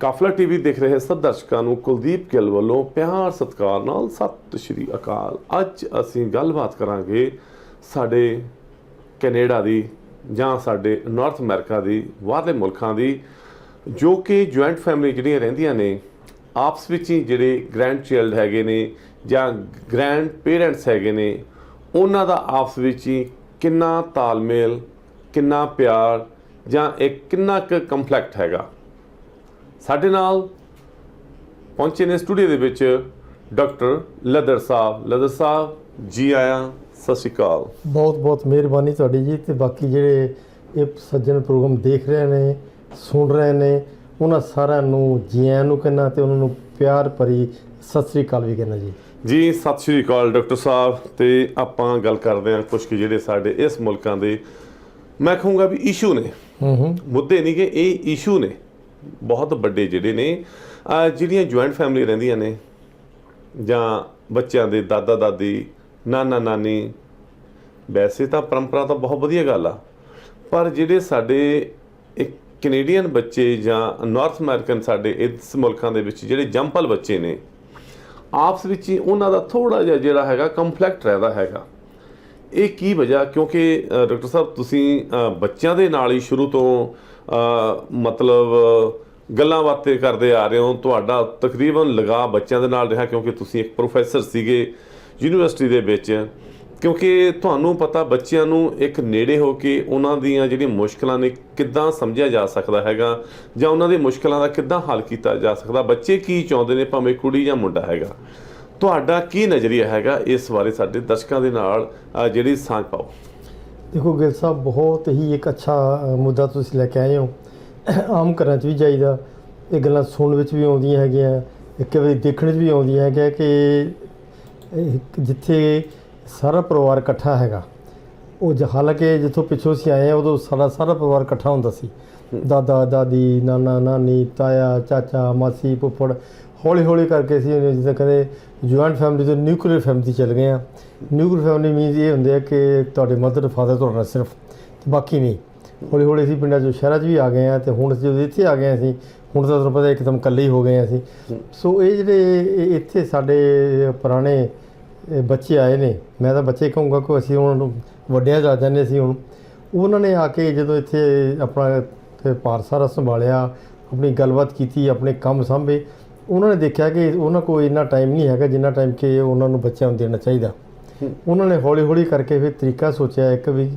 ਕਾਫਲਾ TV ਦੇਖ ਰਹੇ ਸਭ ਦਰਸ਼ਕਾਂ ਨੂੰ ਕੁਲਦੀਪ ਗਿੱਲ ਵੱਲੋਂ ਪਿਆਰ ਸਤਿਕਾਰ ਨਾਲ ਸਤਿ ਸ਼੍ਰੀ ਅਕਾਲ। ਅੱਜ ਅਸੀਂ ਗੱਲਬਾਤ ਕਰਾਂਗੇ ਸਾਡੇ ਕੈਨੇਡਾ ਦੀ ਜਾਂ ਸਾਡੇ ਨਾਰਥ ਅਮਰੀਕਾ ਦੀ, ਬਾਹਰਲੇ ਮੁਲਕਾਂ ਦੀ, ਜੋ ਕਿ ਜੁਆਇੰਟ ਫੈਮਿਲੀ ਜਿਹੜੀਆਂ ਰਹਿੰਦੀਆਂ ਨੇ, ਆਪਸ ਵਿੱਚ ਹੀ ਜਿਹੜੇ ਗ੍ਰੈਂਡ ਚਾਈਲਡ ਹੈਗੇ ਨੇ ਜਾਂ ਗ੍ਰੈਂਡ ਪੇਰੈਂਟਸ ਹੈਗੇ ਨੇ, ਉਹਨਾਂ ਦਾ ਆਪਸ ਵਿੱਚ ਹੀ ਕਿੰਨਾ ਤਾਲਮੇਲ, ਕਿੰਨਾ ਪਿਆਰ ਜਾਂ ਇੱਕ ਕਿੰਨਾ ਕੁ ਕੰਫਲਿਕਟ ਹੈਗਾ। ਸਾਡੇ ਨਾਲ ਪਹੁੰਚੇ ਨੇ ਸਟੂਡੀਓ ਦੇ ਵਿੱਚ ਡਾਕਟਰ ਲਦਰ ਸਾਹਿਬ। ਲਦਰ ਸਾਹਿਬ ਜੀ ਆਇਆਂ ਸਤਿ ਸ਼੍ਰੀ ਅਕਾਲ। ਬਹੁਤ ਬਹੁਤ ਮਿਹਰਬਾਨੀ ਤੁਹਾਡੀ ਜੀ ਤੇ ਬਾਕੀ ਜਿਹੜੇ ਇਹ ਸੱਜਣ ਪ੍ਰੋਗਰਾਮ ਦੇਖ ਰਹੇ ਨੇ ਸੁਣ ਰਹੇ ਨੇ ਉਹਨਾਂ ਸਾਰਿਆਂ ਨੂੰ ਜੀ ਆਇਆਂ ਨੂੰ ਕਹਿੰਦਾ ਤੇ ਉਹਨਾਂ ਨੂੰ ਪਿਆਰ ਭਰੀ ਸਤਿ ਸ੍ਰੀ ਅਕਾਲ ਵੀ ਕਹਿੰਦਾ ਜੀ। ਜੀ ਸਤਿ ਸ਼੍ਰੀ ਅਕਾਲ ਡਾਕਟਰ ਸਾਹਿਬ। ਤੇ ਆਪਾਂ ਗੱਲ ਕਰਦੇ ਹਾਂ ਕੁਝ ਕਿ ਜਿਹੜੇ ਸਾਡੇ ਇਸ ਮੁਲਕਾਂ ਦੇ ਮੈਂ ਕਹੂੰਗਾ ਵੀ ਇਸ਼ੂ ਨੇ। ਹੂੰ ਹੂੰ। ਮੁੱਦੇ ਨਹੀਂ ਕਿ ਇਹ ਇਸ਼ੂ ਨੇ। ਬਹੁਤ ਵੱਡੇ ਜਿਹੜੇ ਨੇ ਜਿਹੜੀਆਂ ਜੁਆਇੰਟ ਫੈਮਿਲੀ ਰਹਿੰਦੀਆਂ ਨੇ, ਜਾਂ ਬੱਚਿਆਂ ਦੇ ਦਾਦਾ, ਦਾਦੀ, ਨਾਨਾ, ਨਾਨੀ, ਵੈਸੇ ਤਾਂ ਪਰੰਪਰਾ ਤਾਂ ਬਹੁਤ ਵਧੀਆ ਗੱਲ ਆ, ਪਰ ਜਿਹੜੇ ਸਾਡੇ ਇੱਕ ਕੈਨੇਡੀਅਨ ਬੱਚੇ ਜਾਂ ਨਾਰਥ ਅਮਰੀਕਨ ਸਾਡੇ ਇਸ ਮੁਲਕਾਂ ਦੇ ਵਿੱਚ ਜਿਹੜੇ ਜੰਪਲ ਬੱਚੇ ਨੇ, ਆਪਸ ਵਿੱਚ ਹੀ ਉਹਨਾਂ ਦਾ ਥੋੜਾ ਜਿਹਾ ਜਿਹੜਾ ਹੈਗਾ ਕੰਫਲਿਕਟ ਰਹਿੰਦਾ ਹੈਗਾ। ਇਹ ਕੀ ਵਜ੍ਹਾ? ਕਿਉਂਕਿ ਡਾਕਟਰ ਸਾਹਿਬ, ਤੁਸੀਂ ਬੱਚਿਆਂ ਦੇ ਨਾਲ ਹੀ ਸ਼ੁਰੂ ਤੋਂ ਮਤਲਬ, ਗੱਲਾਂ ਬਾਤਾਂ ਕਰਦੇ ਆ ਰਹੇ ਹੋ। ਤੁਹਾਡਾ ਤਕਰੀਬਨ ਲਗਾ ਬੱਚਿਆਂ ਦੇ ਨਾਲ ਰਿਹਾ ਕਿਉਂਕਿ ਤੁਸੀਂ ਇੱਕ ਪ੍ਰੋਫੈਸਰ ਸੀਗੇ ਯੂਨੀਵਰਸਿਟੀ ਦੇ ਵਿੱਚ। ਕਿਉਂਕਿ ਤੁਹਾਨੂੰ ਪਤਾ ਬੱਚਿਆਂ ਨੂੰ ਇੱਕ ਨੇੜੇ ਹੋ ਕੇ ਉਹਨਾਂ ਦੀਆਂ ਜਿਹੜੀਆਂ ਮੁਸ਼ਕਲਾਂ ਨੇ ਕਿੱਦਾਂ ਸਮਝਿਆ ਜਾ ਸਕਦਾ ਹੈਗਾ ਜਾਂ ਉਹਨਾਂ ਦੀ ਮੁਸ਼ਕਲਾਂ ਦਾ ਕਿੱਦਾਂ ਹੱਲ ਕੀਤਾ ਜਾ ਸਕਦਾ। ਬੱਚੇ ਕੀ ਚਾਹੁੰਦੇ ਨੇ? ਭਾਵੇਂ ਕੁੜੀ ਜਾਂ ਮੁੰਡਾ ਹੈਗਾ। ਤੁਹਾਡਾ ਕੀ ਨਜ਼ਰੀਆ ਹੈਗਾ ਇਸ ਬਾਰੇ ਸਾਡੇ ਦਰਸ਼ਕਾਂ ਦੇ ਨਾਲ ਜਿਹੜੀ ਸਾਂਝ ਪਾਓ। ਦੇਖੋ ਗਿਲ ਸਾਹਿਬ ਬਹੁਤ ਹੀ ਇੱਕ ਅੱਛਾ ਮੁੱਦਾ ਤੁਸੀਂ ਲੈ ਕੇ ਆਏ ਹੋ। ਆਮ ਘਰਾਂ 'ਚ ਵੀ ਜਾਈਦਾ। ਇਹ ਗੱਲਾਂ ਸੁਣਨ ਵਿੱਚ ਵੀ ਆਉਂਦੀਆਂ ਹੈਗੀਆਂ ਇੱਕ ਵਾਰੀ ਦੇਖਣ 'ਚ ਵੀ ਆਉਂਦੀਆਂ ਹੈਗੀਆਂ ਕਿ ਜਿੱਥੇ ਸਾਰਾ ਪਰਿਵਾਰ ਇਕੱਠਾ ਹੈਗਾ ਉਹ ਹਾਲਾਂਕਿ ਜਿੱਥੋਂ ਪਿੱਛੋਂ ਅਸੀਂ ਆਏ ਆ ਉਦੋਂ ਸਾਡਾ ਸਾਰਾ ਪਰਿਵਾਰ ਇਕੱਠਾ ਹੁੰਦਾ ਸੀ। ਦਾਦਾ ਦਾਦੀ ਨਾਨਾ ਨਾਨੀ ਤਾਇਆ ਚਾਚਾ ਮਾਸੀ ਫੁੱਫੜ ਹੌਲੀ ਹੌਲੀ ਕਰਕੇ ਅਸੀਂ ਜਿੱਦਾਂ ਕਹਿੰਦੇ ਜੁਆਇੰਟ ਫੈਮਿਲੀ ਤੋਂ ਨਿਊਕਲੀਅਰ ਫੈਮਿਲੀ ਚੱਲ ਗਏ ਆ ਨਿਊਕਲੀਅਰ ਫੈਮਿਲੀ ਮੀਨਸ ਇਹ ਹੁੰਦੇ ਆ ਕਿ ਤੁਹਾਡੇ ਮਦਰ ਫਾਦਰ ਤੁਹਾਡਾ ਸਿਰਫ ਤੇ ਬਾਕੀ ਨਹੀਂ। ਹੌਲੀ ਹੌਲੀ ਅਸੀਂ ਪਿੰਡਾਂ ਚੋਂ ਸ਼ਹਿਰਾਂ 'ਚ ਵੀ ਆ ਗਏ ਆ ਤੇ ਹੁਣ ਜਦੋਂ ਇੱਥੇ ਆ ਗਏ ਅਸੀਂ, ਹੁਣ ਤਾਂ ਤੁਹਾਨੂੰ ਪਤਾ ਇੱਕਦਮ ਇਕੱਲੇ ਹੀ ਹੋ ਗਏ ਆ ਅਸੀਂ। ਸੋ ਇਹ ਜਿਹੜੇ ਇਹ ਇੱਥੇ ਸਾਡੇ ਪੁਰਾਣੇ ਬੱਚੇ ਆਏ ਨੇ, ਮੈਂ ਤਾਂ ਬੱਚੇ ਕਹੂੰਗਾ ਕਿ ਅਸੀਂ ਹੁਣ ਨੂੰ ਵੱਡਿਆਂ ਜਾ ਜਾਂਦੇ ਸੀ ਹੁਣ। ਉਹਨਾਂ ਨੇ ਆ ਕੇ ਜਦੋਂ ਇੱਥੇ ਆਪਣਾ ਤੇ ਭਾਰ ਸਾਰਾ ਸੰਭਾਲਿਆ, ਆਪਣੀ ਗੱਲਬਾਤ ਕੀਤੀ, ਆਪਣੇ ਕੰਮ ਸੰਭੇ ਉਹਨਾਂ ਨੇ ਦੇਖਿਆ ਕਿ ਉਹਨਾਂ ਕੋਲ ਇੰਨਾ ਟਾਈਮ ਨਹੀਂ ਹੈਗਾ ਜਿੰਨਾ ਟਾਈਮ ਕਿ ਉਹਨਾਂ ਨੂੰ ਬੱਚਿਆਂ ਨੂੰ ਦੇਣਾ ਚਾਹੀਦਾ। ਉਹਨਾਂ ਨੇ ਹੌਲੀ ਹੌਲੀ ਕਰਕੇ ਫਿਰ ਤਰੀਕਾ ਸੋਚਿਆ ਇੱਕ ਵੀ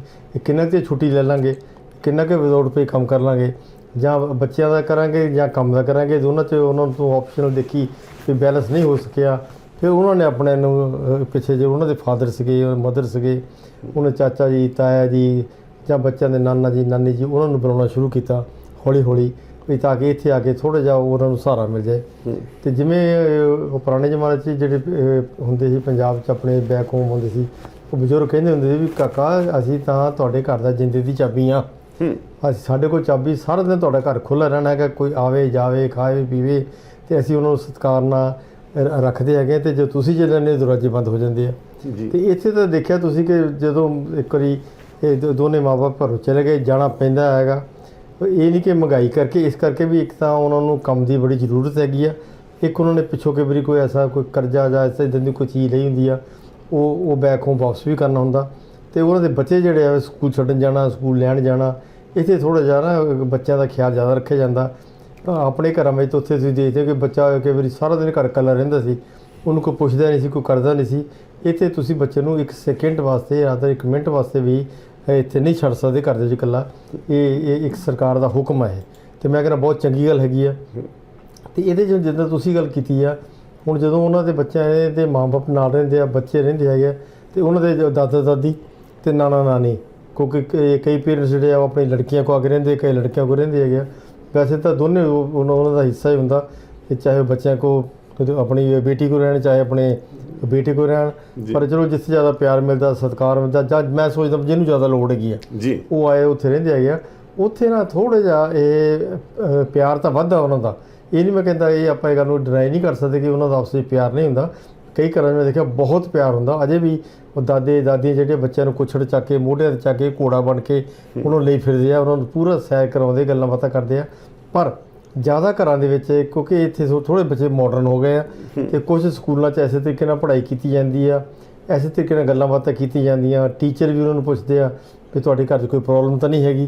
ਕਿੰਨਾ ਕੁ ਛੁੱਟੀ ਲੈ ਲਾਂਗੇ ਕਿੰਨਾ ਕੁ ਵਿਦਆਊਟ ਪੇ ਕੰਮ ਕਰ ਲਾਂਗੇ ਜਾਂ ਬੱਚਿਆਂ ਦਾ ਕਰਾਂਗੇ ਜਾਂ ਕੰਮ ਦਾ ਕਰਾਂਗੇ ਦੋਨਾਂ 'ਚ ਉਹਨਾਂ ਤੋਂ ਆਪਸ਼ਨਲ ਦੇਖੀ ਵੀ ਬੈਲੈਂਸ ਨਹੀਂ ਹੋ ਸਕਿਆ। ਫਿਰ ਉਹਨਾਂ ਨੇ ਆਪਣੇ ਨੂੰ ਪਿੱਛੇ ਜੇ ਉਹਨਾਂ ਦੇ ਫਾਦਰ ਸੀਗੇ ਮਦਰ ਸੀਗੇ ਉਹਨਾਂ ਚਾਚਾ ਜੀ ਤਾਇਆ ਜੀ ਜਾਂ ਬੱਚਿਆਂ ਦੇ ਨਾਨਾ ਜੀ ਨਾਨੀ ਜੀ ਉਹਨਾਂ ਨੂੰ ਬਣਾਉਣਾ ਸ਼ੁਰੂ ਕੀਤਾ ਹੌਲੀ ਹੌਲੀ ਵੀ ਤਾਂ ਕਿ ਇੱਥੇ ਆ ਕੇ ਥੋੜਾ ਜਿਹਾ ਉਹਨਾਂ ਨੂੰ ਸਹਾਰਾ ਮਿਲ ਜਾਏ। ਤੇ ਜਿਵੇਂ ਉਹ ਪੁਰਾਣੇ ਜ਼ਮਾਨੇ 'ਚ ਜਿਹੜੇ ਹੁੰਦੇ ਸੀ ਪੰਜਾਬ 'ਚ ਆਪਣੇ ਬੈਕ ਹੋਮ ਹੁੰਦੇ ਸੀ ਉਹ ਬਜ਼ੁਰਗ ਕਹਿੰਦੇ ਹੁੰਦੇ ਸੀ ਵੀ ਕਾਕਾ ਅਸੀਂ ਤਾਂ ਤੁਹਾਡੇ ਘਰ ਦਾ ਜਿੰਦੇ ਦੀ ਚਾਬੀ ਆ। ਹੂੰ। ਅਸੀਂ ਸਾਡੇ ਕੋਲ ਚਾਬੀ ਸਾਰਾ ਦਿਨ ਤੁਹਾਡਾ ਘਰ ਖੁੱਲ੍ਹਾ ਰਹਿਣਾ ਹੈਗਾ। ਕੋਈ ਆਵੇ ਜਾਵੇ ਖਾਵੇ ਪੀਵੇ ਤੇ ਅਸੀਂ ਉਹਨਾਂ ਨੂੰ ਸਤਿਕਾਰ ਨਾਲ ਰੱਖਦੇ ਹੈਗੇ ਤੇ ਜੇ ਤੁਸੀਂ ਜਿਹੜੇ ਨੇ ਦਰਵਾਜ਼ੇ ਬੰਦ ਹੋ ਜਾਂਦੇ ਆ। ਜੀ। ਤੇ ਇੱਥੇ ਤਾਂ ਦੇਖਿਆ ਤੁਸੀਂ ਕਿ ਜਦੋਂ ਇੱਕ ਵਾਰੀ ਇਹ ਦੋਨੇ ਮਾਪੇ ਘਰੋਂ ਚਲੇ ਗਏ ਜਾਣਾ ਪੈਂਦਾ ਹੈਗਾ। ਇਹ ਨਹੀਂ ਕਿ ਮਹਿੰਗਾਈ ਕਰਕੇ, ਇਸ ਕਰਕੇ ਵੀ ਇੱਕ ਤਾਂ ਉਹਨਾਂ ਨੂੰ ਕੰਮ ਦੀ ਬੜੀ ਜ਼ਰੂਰਤ ਹੈਗੀ ਆ। ਇੱਕ ਉਹਨਾਂ ਨੇ ਪਿੱਛੋਂ ਕਈ ਵਾਰੀ ਕੋਈ ਐਸਾ ਕੋਈ ਕਰਜ਼ਾ ਜਾਂ ਐਸੇ ਇਦਾਂ ਦੀ ਕੋਈ ਚੀਜ਼ ਲਈ ਹੁੰਦੀ ਆ, ਉਹ ਉਹ ਬੈਕ ਹੋਮ ਵਾਪਸ ਵੀ ਕਰਨਾ ਹੁੰਦਾ। ਤੇ ਉਹਨਾਂ ਦੇ ਬੱਚੇ ਜਿਹੜੇ ਆ ਸਕੂਲ ਛੱਡਣ ਜਾਣਾ, ਸਕੂਲ ਲੈਣ ਜਾਣਾ, ਇੱਥੇ ਥੋੜਾ ਜਿਹਾ ਨਾ ਬੱਚਿਆਂ ਦਾ ਖਿਆਲ ਜ਼ਿਆਦਾ ਰੱਖਿਆ ਜਾਂਦਾ। ਆਪਣੇ ਘਰਾਂ ਵਿੱਚ ਉੱਥੇ ਤੁਸੀਂ ਦੇਖਦੇ ਹੋ ਕਿ ਬੱਚਾ ਕਈ ਵਾਰੀ ਸਾਰਾ ਦਿਨ ਘਰ ਇਕੱਲਾ ਰਹਿੰਦਾ ਸੀ, ਉਹਨੂੰ ਕੋਈ ਪੁੱਛਦਾ ਨਹੀਂ ਸੀ, ਕੋਈ ਕਰਦਾ ਨਹੀਂ ਸੀ। ਇੱਥੇ ਤੁਸੀਂ ਬੱਚੇ ਨੂੰ ਇੱਕ ਸੈਕਿੰਡ ਵਾਸਤੇ ਜਾਂ ਤਾਂ ਇੱਕ ਮਿੰਟ ਵਾਸਤੇ ਵੀ ਇੱਥੇ ਨਹੀਂ ਛੱਡ ਸਕਦੇ ਘਰ ਦੇ ਵਿੱਚ ਇਕੱਲਾ। ਇਹ ਇਹ ਇੱਕ ਸਰਕਾਰ ਦਾ ਹੁਕਮ ਹੈ। ਤੇ ਮੈਂ ਕਹਿੰਦਾ ਬਹੁਤ ਚੰਗੀ ਗੱਲ ਹੈਗੀ ਆ। ਤੇ ਇਹਦੇ 'ਚ ਜਿੱਦਾਂ ਤੁਸੀਂ ਗੱਲ ਕੀਤੀ ਆ ਹੁਣ ਜਦੋਂ ਉਹਨਾਂ ਦੇ ਬੱਚਿਆਂ ਦੇ ਮਾਪੇ ਨਾਲ ਰਹਿੰਦੇ ਆ ਬੱਚੇ ਰਹਿੰਦੇ ਹੈਗੇ ਆ, ਤੇ ਉਹਨਾਂ ਦੇ ਦਾਦਾ ਦਾਦੀ ਤੇ ਨਾਨਾ ਨਾਨੀ ਕਿਉਂਕਿ ਕਈ ਪੇਰੈਂਟਸ ਜਿਹੜੇ ਆ ਉਹ ਆਪਣੀ ਲੜਕੀਆਂ ਕੋਲ ਆ ਕੇ ਰਹਿੰਦੇ ਕਈ ਲੜਕਿਆਂ ਕੋਲ ਰਹਿੰਦੇ ਹੈਗੇ ਆ। ਵੈਸੇ ਤਾਂ ਦੋਨੇ ਉਹਨਾਂ ਦਾ ਹਿੱਸਾ ਹੀ ਹੁੰਦਾ ਕਿ ਚਾਹੇ ਉਹ ਬੱਚਿਆਂ ਕੋ ਆਪਣੀ ਬੇਟੀ ਕੋ ਰਹਿਣ ਚਾਹੇ ਆਪਣੇ ਬੇਟੇ ਕੋ ਰਹਿਣ। ਪਰ ਚਲੋ ਜਿੱਥੇ ਜ਼ਿਆਦਾ ਪਿਆਰ ਮਿਲਦਾ ਸਤਿਕਾਰ ਮਿਲਦਾ ਜਾਂ ਮੈਂ ਸੋਚਦਾ ਜਿਹਨੂੰ ਜ਼ਿਆਦਾ ਲੋੜ ਹੈਗੀ ਆ। ਉਹ ਆਏ ਉੱਥੇ ਰਹਿੰਦੇ ਹੈਗੇ ਆ। ਉੱਥੇ ਨਾ ਥੋੜਾ ਜਿਹਾ ਇਹ ਪਿਆਰ ਤਾਂ ਵੱਧਦਾ ਉਹਨਾਂ ਦਾ। ਇਹ ਨਹੀਂ ਮੈਂ ਕਹਿੰਦਾ ਇਹ ਆਪਾਂ ਇਹ ਗੱਲ ਨੂੰ ਡਿਨਾਈ ਨਹੀਂ ਕਰ ਸਕਦੇ ਕਿ ਉਹਨਾਂ ਦਾ ਆਪਸ ਵਿੱਚ ਪਿਆਰ ਨਹੀਂ ਹੁੰਦਾ। ਕਈ ਘਰਾਂ ਮੈਂ ਦੇਖਿਆ ਬਹੁਤ ਪਿਆਰ ਹੁੰਦਾ। ਅਜੇ ਵੀ ਉਹ ਦਾਦੇ ਦਾਦੀਆਂ ਜਿਹੜੇ ਬੱਚਿਆਂ ਨੂੰ ਕੁਛੜ ਚੱਕ ਕੇ ਮੋਢਿਆਂ ਤੇ ਚੱਕ ਕੇ ਘੋੜਾ ਬਣ ਕੇ ਉਹਨੂੰ ਲਈ ਫਿਰਦੇ ਆ। ਉਹਨਾਂ ਨੂੰ ਪੂਰਾ ਸੈਰ ਕਰਾਉਂਦੇ ਗੱਲਾਂ ਬਾਤਾਂ ਕਰਦੇ ਆ। ਪਰ ਜ਼ਿਆਦਾ ਘਰਾਂ ਦੇ ਵਿੱਚ ਕਿਉਂਕਿ ਇੱਥੇ ਥੋੜੇ ਬੱਚੇ ਮਾਡਰਨ ਹੋ ਗਏ ਆ ਤੇ ਕੁਝ ਸਕੂਲਾਂ 'ਚ ਐਸੇ ਤਰੀਕੇ ਨਾਲ ਪੜ੍ਹਾਈ ਕੀਤੀ ਜਾਂਦੀ ਆ ਐਸੇ ਤਰੀਕੇ ਨਾਲ ਗੱਲਾਂ ਬਾਤਾਂ ਕੀਤੀ ਜਾਂਦੀਆਂ ਟੀਚਰ ਵੀ ਉਹਨਾਂ ਨੂੰ ਪੁੱਛਦੇ ਆ ਵੀ ਤੁਹਾਡੇ ਘਰ 'ਚ ਕੋਈ ਪ੍ਰੋਬਲਮ ਤਾਂ ਨਹੀਂ ਹੈਗੀ।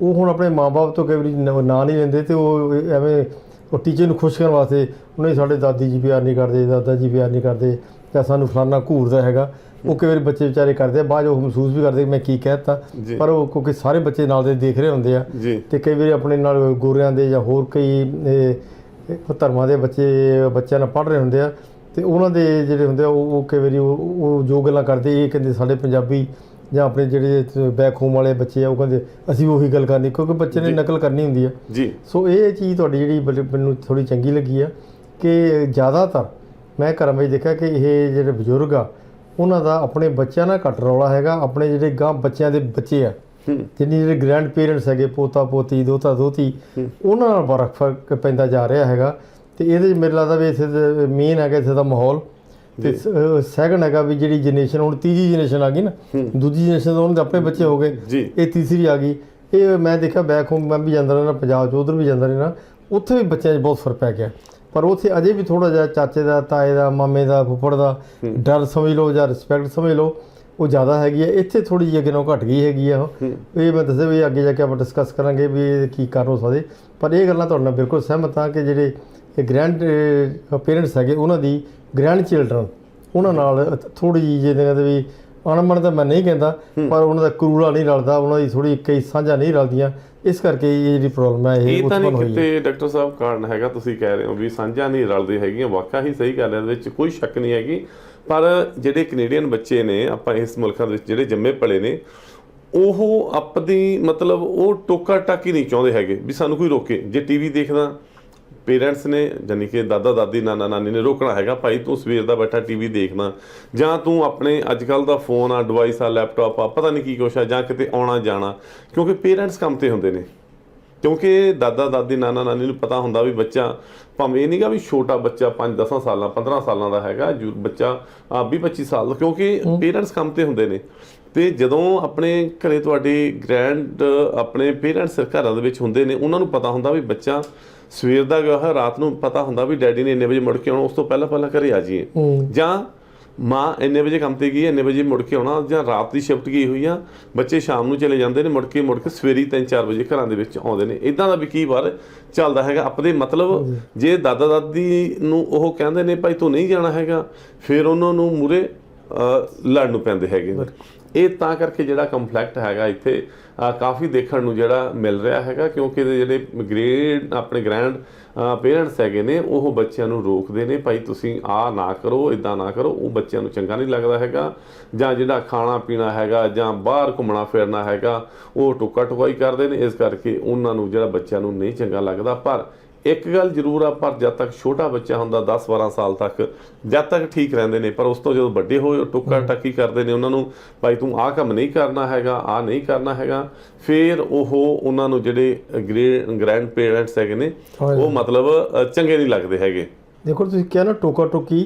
ਉਹ ਹੁਣ ਆਪਣੇ ਮਾਪੇ ਤੋਂ ਕਈ ਵਾਰੀ ਨ- ਨਹੀਂ ਲੈਂਦੇ ਤੇ ਉਹ ਐਵੇਂ ਉਹ ਟੀਚਰ ਨੂੰ ਖੁਸ਼ ਕਰਨ ਵਾਸਤੇ ਉਹਨੇ ਸਾਡੇ ਦਾਦੀ ਜੀ ਪਿਆਰ ਨਹੀਂ ਕਰਦੇ ਦਾਦਾ ਜੀ ਪਿਆਰ ਨਹੀਂ ਕਰਦੇ ਜਾਂ ਸਾਨੂੰ ਫਲਾਨਾ ਘੂਰਦਾ ਹੈਗਾ। ਉਹ ਕਈ ਵਾਰੀ ਬੱਚੇ ਵਿਚਾਰੇ ਕਰਦੇ ਆ ਬਾਅਦ ਉਹ ਮਹਿਸੂਸ ਵੀ ਕਰਦੇ ਕਿ ਮੈਂ ਕੀ ਕਹਿਤਾ। ਪਰ ਉਹ ਕਿਉਂਕਿ ਸਾਰੇ ਬੱਚੇ ਨਾਲ ਦੇ ਦੇਖ ਰਹੇ ਹੁੰਦੇ ਆ। ਤੇ ਕਈ ਵਾਰੀ ਆਪਣੇ ਨਾਲ ਗੋਰਿਆਂ ਦੇ ਜਾਂ ਹੋਰ ਕਈ ਧਰਮਾਂ ਦੇ ਬੱਚੇ ਬੱਚਿਆਂ ਨਾਲ ਪੜ੍ਹ ਰਹੇ ਹੁੰਦੇ ਆ। ਤੇ ਉਹਨਾਂ ਦੇ ਜਿਹੜੇ ਹੁੰਦੇ ਆ ਉਹ ਕਈ ਵਾਰੀ ਉਹ ਜੋ ਗੱਲਾਂ ਕਰਦੇ ਇਹ ਕਹਿੰਦੇ ਸਾਡੇ ਪੰਜਾਬੀ ਜਾਂ ਆਪਣੇ ਜਿਹੜੇ ਬੈਕ ਹੋਮ ਵਾਲੇ ਬੱਚੇ ਆ ਉਹ ਕਹਿੰਦੇ ਅਸੀਂ ਉਹੀ ਗੱਲ ਕਰਨੀ ਕਿਉਂਕਿ ਬੱਚੇ ਨੇ। ਨਕਲ ਕਰਨੀ ਹੁੰਦੀ ਆ। ਜੀ। ਸੋ ਇਹ ਚੀਜ਼ ਤੁਹਾਡੀ ਜਿਹੜੀ ਮੈਨੂੰ ਥੋੜੀ ਚੰਗੀ ਲੱਗੀ ਆ ਕਿ ਜ਼ਿਆਦਾਤਰ ਮੈਂ ਘਰਾਂ ਵਿੱਚ ਦੇਖਿਆ ਕਿ ਇਹ ਜਿਹੜੇ ਬਜ਼ੁਰਗ ਆ ਉਹਨਾਂ ਦਾ ਆਪਣੇ ਬੱਚਿਆਂ ਨਾਲ ਘੱਟ ਰੌਲਾ ਹੈਗਾ ਆਪਣੇ ਜਿਹੜੇ ਗਾਂ ਬੱਚਿਆਂ ਦੇ ਬੱਚੇ ਆ ਜਿੰਨੀ ਜਿਹੜੇ ਗ੍ਰੈਂਡ ਪੇਰੈਂਟਸ ਹੈਗੇ ਪੋਤਾ ਪੋਤੀ ਦੋਤਾ ਦੋਤੀ ਉਹਨਾਂ ਨਾਲ ਬੜਾ ਫ਼ਰਕ ਪੈਂਦਾ ਜਾ ਰਿਹਾ ਹੈਗਾ। ਤੇ ਇਹਦੇ 'ਚ ਮੇਰੇ ਲੱਗਦਾ ਵੀ ਇੱਥੇ ਮੇਨ ਹੈਗਾ ਇੱਥੇ ਦਾ ਮਾਹੌਲ। ਤੇ ਸੈਕੰਡ ਹੈਗਾ ਵੀ ਜਿਹੜੀ ਜਨਰੇਸ਼ਨ ਹੁਣ ਤੀਜੀ ਜਨਰੇਸ਼ਨ ਆ ਗਈ ਨਾ ਦੂਜੀ ਜਨਰੇਸ਼ਨ ਤੋਂ ਉਹਨਾਂ ਦੇ ਆਪਣੇ ਬੱਚੇ ਹੋ ਗਏ। ਇਹ ਤੀਸਰੀ ਆ ਗਈ। ਇਹ ਮੈਂ ਦੇਖਿਆ ਬੈਕ ਹੋਮ ਮੈਂ ਵੀ ਜਾਂਦਾ ਰਹਿਣਾ ਪੰਜਾਬ 'ਚ ਉਧਰ ਵੀ ਜਾਂਦਾ ਰਹਿਣਾ ਉੱਥੇ ਵੀ ਬੱਚਿਆਂ 'ਚ ਬਹੁਤ ਫ਼ਰਕ ਪੈ ਗਿਆ। ਪਰ ਉੱਥੇ ਅਜੇ ਵੀ ਥੋੜਾ ਜਿਹਾ ਚਾਚੇ ਦਾ ਤਾਏ ਦਾ ਮਾਮੇ ਦਾ ਫੁੱਫੜ ਦਾ ਡਰ ਸਮਝ ਲਓ ਜਾਂ ਰਿਸਪੈਕਟ ਸਮਝ ਲਓ ਉਹ ਜ਼ਿਆਦਾ ਹੈਗੀ ਹੈ। ਇੱਥੇ ਥੋੜੀ ਜਿਹੀ ਅੱਗੇ ਨਾਲੋਂ ਘਟ ਗਈ ਹੈਗੀ ਆ ਉਹ। ਇਹ ਮੈਂ ਦੱਸਿਆ ਵੀ ਅੱਗੇ ਜਾ ਕੇ ਆਪਾਂ ਡਿਸਕਸ ਕਰਾਂਗੇ ਵੀ ਇਹ ਕੀ ਕਾਰਨ ਹੋ ਸਕਦੇ। ਪਰ ਇਹ ਗੱਲਾਂ ਤੁਹਾਡੇ ਨਾਲ ਬਿਲਕੁਲ ਸਹਿਮਤ ਹਾਂ ਕਿ ਜਿਹੜੇ ਇਹ ਗ੍ਰੈਂਡ ਪੇਰੈਂਟਸ ਹੈਗੇ ਉਹਨਾਂ ਦੀ ਗ੍ਰੈਂਡ ਚਿਲਡਰਨ ਉਹਨਾਂ ਨਾਲ ਥੋੜੀ ਜਿਹੀ ਜਿਹਦੇ ਕਹਿੰਦੇ ਵੀ ਅਣਮਣ ਤਾਂ ਮੈਂ ਨਹੀਂ ਕਹਿੰਦਾ ਪਰ ਉਹਨਾਂ ਦਾ ਕਰੂੜਾ ਨਹੀਂ ਰਲਦਾ ਉਹਨਾਂ ਦੀ ਥੋੜੀ ਕਈ ਸਾਂਝਾਂ ਨਹੀਂ ਰਲਦੀਆਂ। ਇਸ ਕਰਕੇ ਇਹ ਜਿਹੜੀ ਪ੍ਰੋਬਲਮ ਹੈ ਇਹ ਇਹ ਤਾਂ ਉਤਪੰਨ ਨਹੀਂ ਹੋਈ ਹੈ। ਕਿਤੇ ਡਾਕਟਰ ਸਾਹਿਬ ਕਾਰਨ ਹੈਗਾ ਤੁਸੀਂ ਕਹਿ ਰਹੇ ਹੋ ਵੀ ਸਾਂਝਾ ਨਹੀਂ ਰਲਦੇ ਹੈਗੀਆਂ ਵਾਕਾ ਹੀ ਸਹੀ ਗੱਲ ਹੈ ਇਹਦੇ ਵਿੱਚ ਕੋਈ ਸ਼ੱਕ ਨਹੀਂ ਹੈਗੀ। ਪਰ ਜਿਹੜੇ ਕੈਨੇਡੀਅਨ ਬੱਚੇ ਨੇ ਆਪਾਂ ਇਸ ਮੁਲਕਾਂ ਦੇ ਵਿੱਚ ਜਿਹੜੇ ਜੰਮੇ ਪਲੇ ਨੇ ਉਹ ਆਪਣੀ ਮਤਲਬ ਉਹ ਟੋਕਾ ਟਾਕੀ ਨਹੀਂ ਚਾਹੁੰਦੇ ਹੈਗੇ ਵੀ ਸਾਨੂੰ ਕੋਈ ਰੋਕੇ। ਜੇ ਟੀਵੀ ਦੇਖਦਾ ਪੇਰੈਂਟਸ ਨੇ ਜਾਨੀ ਕਿ ਦਾਦਾ ਦਾਦੀ ਨਾਨਾ ਨਾਨੀ ਨੇ ਰੋਕਣਾ ਹੈਗਾ ਭਾਈ ਤੂੰ ਸਵੇਰ ਦਾ ਬੈਠਾ ਟੀਵੀ ਦੇਖਣਾ ਜਾਂ ਤੂੰ ਆਪਣੇ ਅੱਜ ਕੱਲ ਦਾ ਫੋਨ ਆ ਡਿਵਾਈਸ ਆ ਲੈਪਟਾਪ ਆ ਪਤਾ ਨਹੀਂ ਕੀ ਕੁਛ ਆ ਜਾਂ ਕਿਤੇ ਆਉਣਾ ਜਾਣਾ ਕਿਉਂਕਿ ਪੇਰੈਂਟਸ ਕੰਮ ਤੇ ਹੁੰਦੇ ਨੇ। ਕਿਉਂਕਿ ਦਾਦਾ ਦਾਦੀ ਨਾਨਾ ਨਾਨੀ ਨੂੰ ਪਤਾ ਹੁੰਦਾ ਵੀ ਬੱਚਾ ਭਾਵੇਂ ਇਹ ਨਹੀਂਗਾ ਵੀ ਛੋਟਾ ਬੱਚਾ 5 10 ਸਾਲਾਂ 15 ਸਾਲਾਂ ਦਾ ਹੈਗਾ ਬੱਚਾ 20 25 ਸਾਲ ਦਾ ਕਿਉਂਕਿ ਪੇਰੈਂਟਸ ਕੰਮ ਤੇ ਹੁੰਦੇ ਨੇ। ਤੇ ਜਦੋਂ ਆਪਣੇ ਘਰੇ ਤੁਹਾਡੇ ਗ੍ਰੈਂਡ ਆਪਣੇ ਪੇਰੈਂਟਸ ਘਰਾਂ ਦੇ ਵਿੱਚ ਹੁੰਦੇ ਨੇ ਉਹਨਾਂ ਨੂੰ ਪਤਾ ਹੁੰਦਾ ਵੀ ਬੱਚਾ ਸਵੇਰ ਦਾ ਹੋਇਆ ਰਾਤ ਨੂੰ ਪਤਾ ਹੁੰਦਾ ਵੀ ਡੈਡੀ ਨੇ ਇੰਨੇ ਵਜੇ ਮੁੜ ਕੇ ਆਉਣਾ ਉਸ ਤੋਂ ਪਹਿਲਾਂ ਪਹਿਲਾਂ ਘਰੇ ਆ ਜਾਈਏ। ਜਾਂ ਮਾਂ ਇੰਨੇ ਵਜੇ ਕੰਮ ਤੇ ਗਈ ਹੈ, ਇੰਨੇ ਵਜੇ ਮੁੜ ਕੇ ਆਉਣਾ ਜਾਂ ਰਾਤ ਦੀ ਸ਼ਿਫਟ ਗਈ ਹੋਈ ਆ ਬੱਚੇ ਸ਼ਾਮ ਨੂੰ ਚਲੇ ਜਾਂਦੇ ਨੇ ਮੁੜ ਕੇ ਮੁੜ ਕੇ ਸਵੇਰੀ 3-4 ਵਜੇ ਘਰਾਂ ਦੇ ਵਿੱਚ ਆਉਂਦੇ ਨੇ। ਇਦਾਂ ਦਾ ਵੀ ਕਈ ਵਾਰ ਚੱਲਦਾ ਹੈਗਾ ਆਪਣੇ ਮਤਲਬ ਜੇ ਦਾਦਾ ਦਾਦੀ ਨੂੰ ਉਹ ਕਹਿੰਦੇ ਨੇ ਭਾਈ ਤੂੰ ਨਹੀਂ ਜਾਣਾ ਹੈਗਾ ਫਿਰ ਉਹਨਾਂ ਨੂੰ ਮੂਰੇ ਲੜਨ ਪੈਂਦੇ ਹੈਗੇ ਇਹ ਤਾਂ ਕਰਕੇ ਜਿਹੜਾ ਕੰਫਲਿਕਟ ਹੈਗਾ ਇੱਥੇ ਕਾਫੀ ਦੇਖਣ ਨੂੰ ਜਿਹੜਾ ਮਿਲ ਰਿਹਾ ਹੈਗਾ, ਕਿਉਂਕਿ ਇਹਦੇ ਜਿਹੜੇ ਗ੍ਰੇਡ ਆਪਣੇ ਗ੍ਰੈਂਡ ਪੇਰੈਂਟਸ ਹੈਗੇ ਨੇ, ਉਹ ਬੱਚਿਆਂ ਨੂੰ ਰੋਕਦੇ ਨੇ, ਭਾਈ ਤੁਸੀਂ ਆ ਨਾ ਕਰੋ ਇਦਾਂ ਨਾ ਕਰੋ, ਉਹ ਬੱਚਿਆਂ ਨੂੰ ਚੰਗਾ ਨਹੀਂ ਲੱਗਦਾ ਹੈਗਾ। ਜਾਂ ਜਿਹੜਾ ਖਾਣਾ ਪੀਣਾ ਹੈਗਾ, ਜਾਂ ਬਾਹਰ ਘੁੰਮਣਾ ਫਿਰਨਾ ਹੈਗਾ, ਉਹ ਟੁਕਾ ਟੁਕਾਈ ਕਰਦੇ ਨੇ, ਇਸ ਕਰਕੇ ਉਹਨਾਂ ਨੂੰ, ਜਿਹੜਾ ਬੱਚਿਆਂ ਨੂੰ ਨਹੀਂ ਚੰਗਾ ਲੱਗਦਾ। ਪਰ ਇੱਕ ਗੱਲ ਜ਼ਰੂਰ ਆ ਪਰ ਜਦ ਤੱਕ ਛੋਟਾ ਬੱਚਾ ਹੁੰਦਾ 10 12 ਸਾਲ ਤੱਕ ਜਦ ਤੱਕ ਠੀਕ ਰਹਿੰਦੇ ਨੇ ਪਰ ਉਸ ਤੋਂ ਜਦੋਂ ਵੱਡੇ ਹੋਏ ਟੁੱਕਾ ਟੱਕੀ ਕਰਦੇ ਨੇ ਉਹਨਾਂ ਨੂੰ ਭਾਈ ਤੂੰ ਆਹ ਕੰਮ ਨਹੀਂ ਕਰਨਾ ਹੈਗਾ ਆਹ ਨਹੀਂ ਕਰਨਾ ਹੈਗਾ ਫਿਰ ਉਹ ਉਹਨਾਂ ਨੂੰ ਜਿਹੜੇ ਗ੍ਰੈਂਡ ਪੇਰੈਂਟਸ ਹੈਗੇ ਨੇ। ਉਹ ਮਤਲਬ ਚੰਗੇ ਨਹੀਂ ਲੱਗਦੇ ਹੈਗੇ ਦੇਖੋ ਤੁਸੀਂ ਕਿਹਾ ਨਾ ਟੋਕਾ ਟੋਕੀ।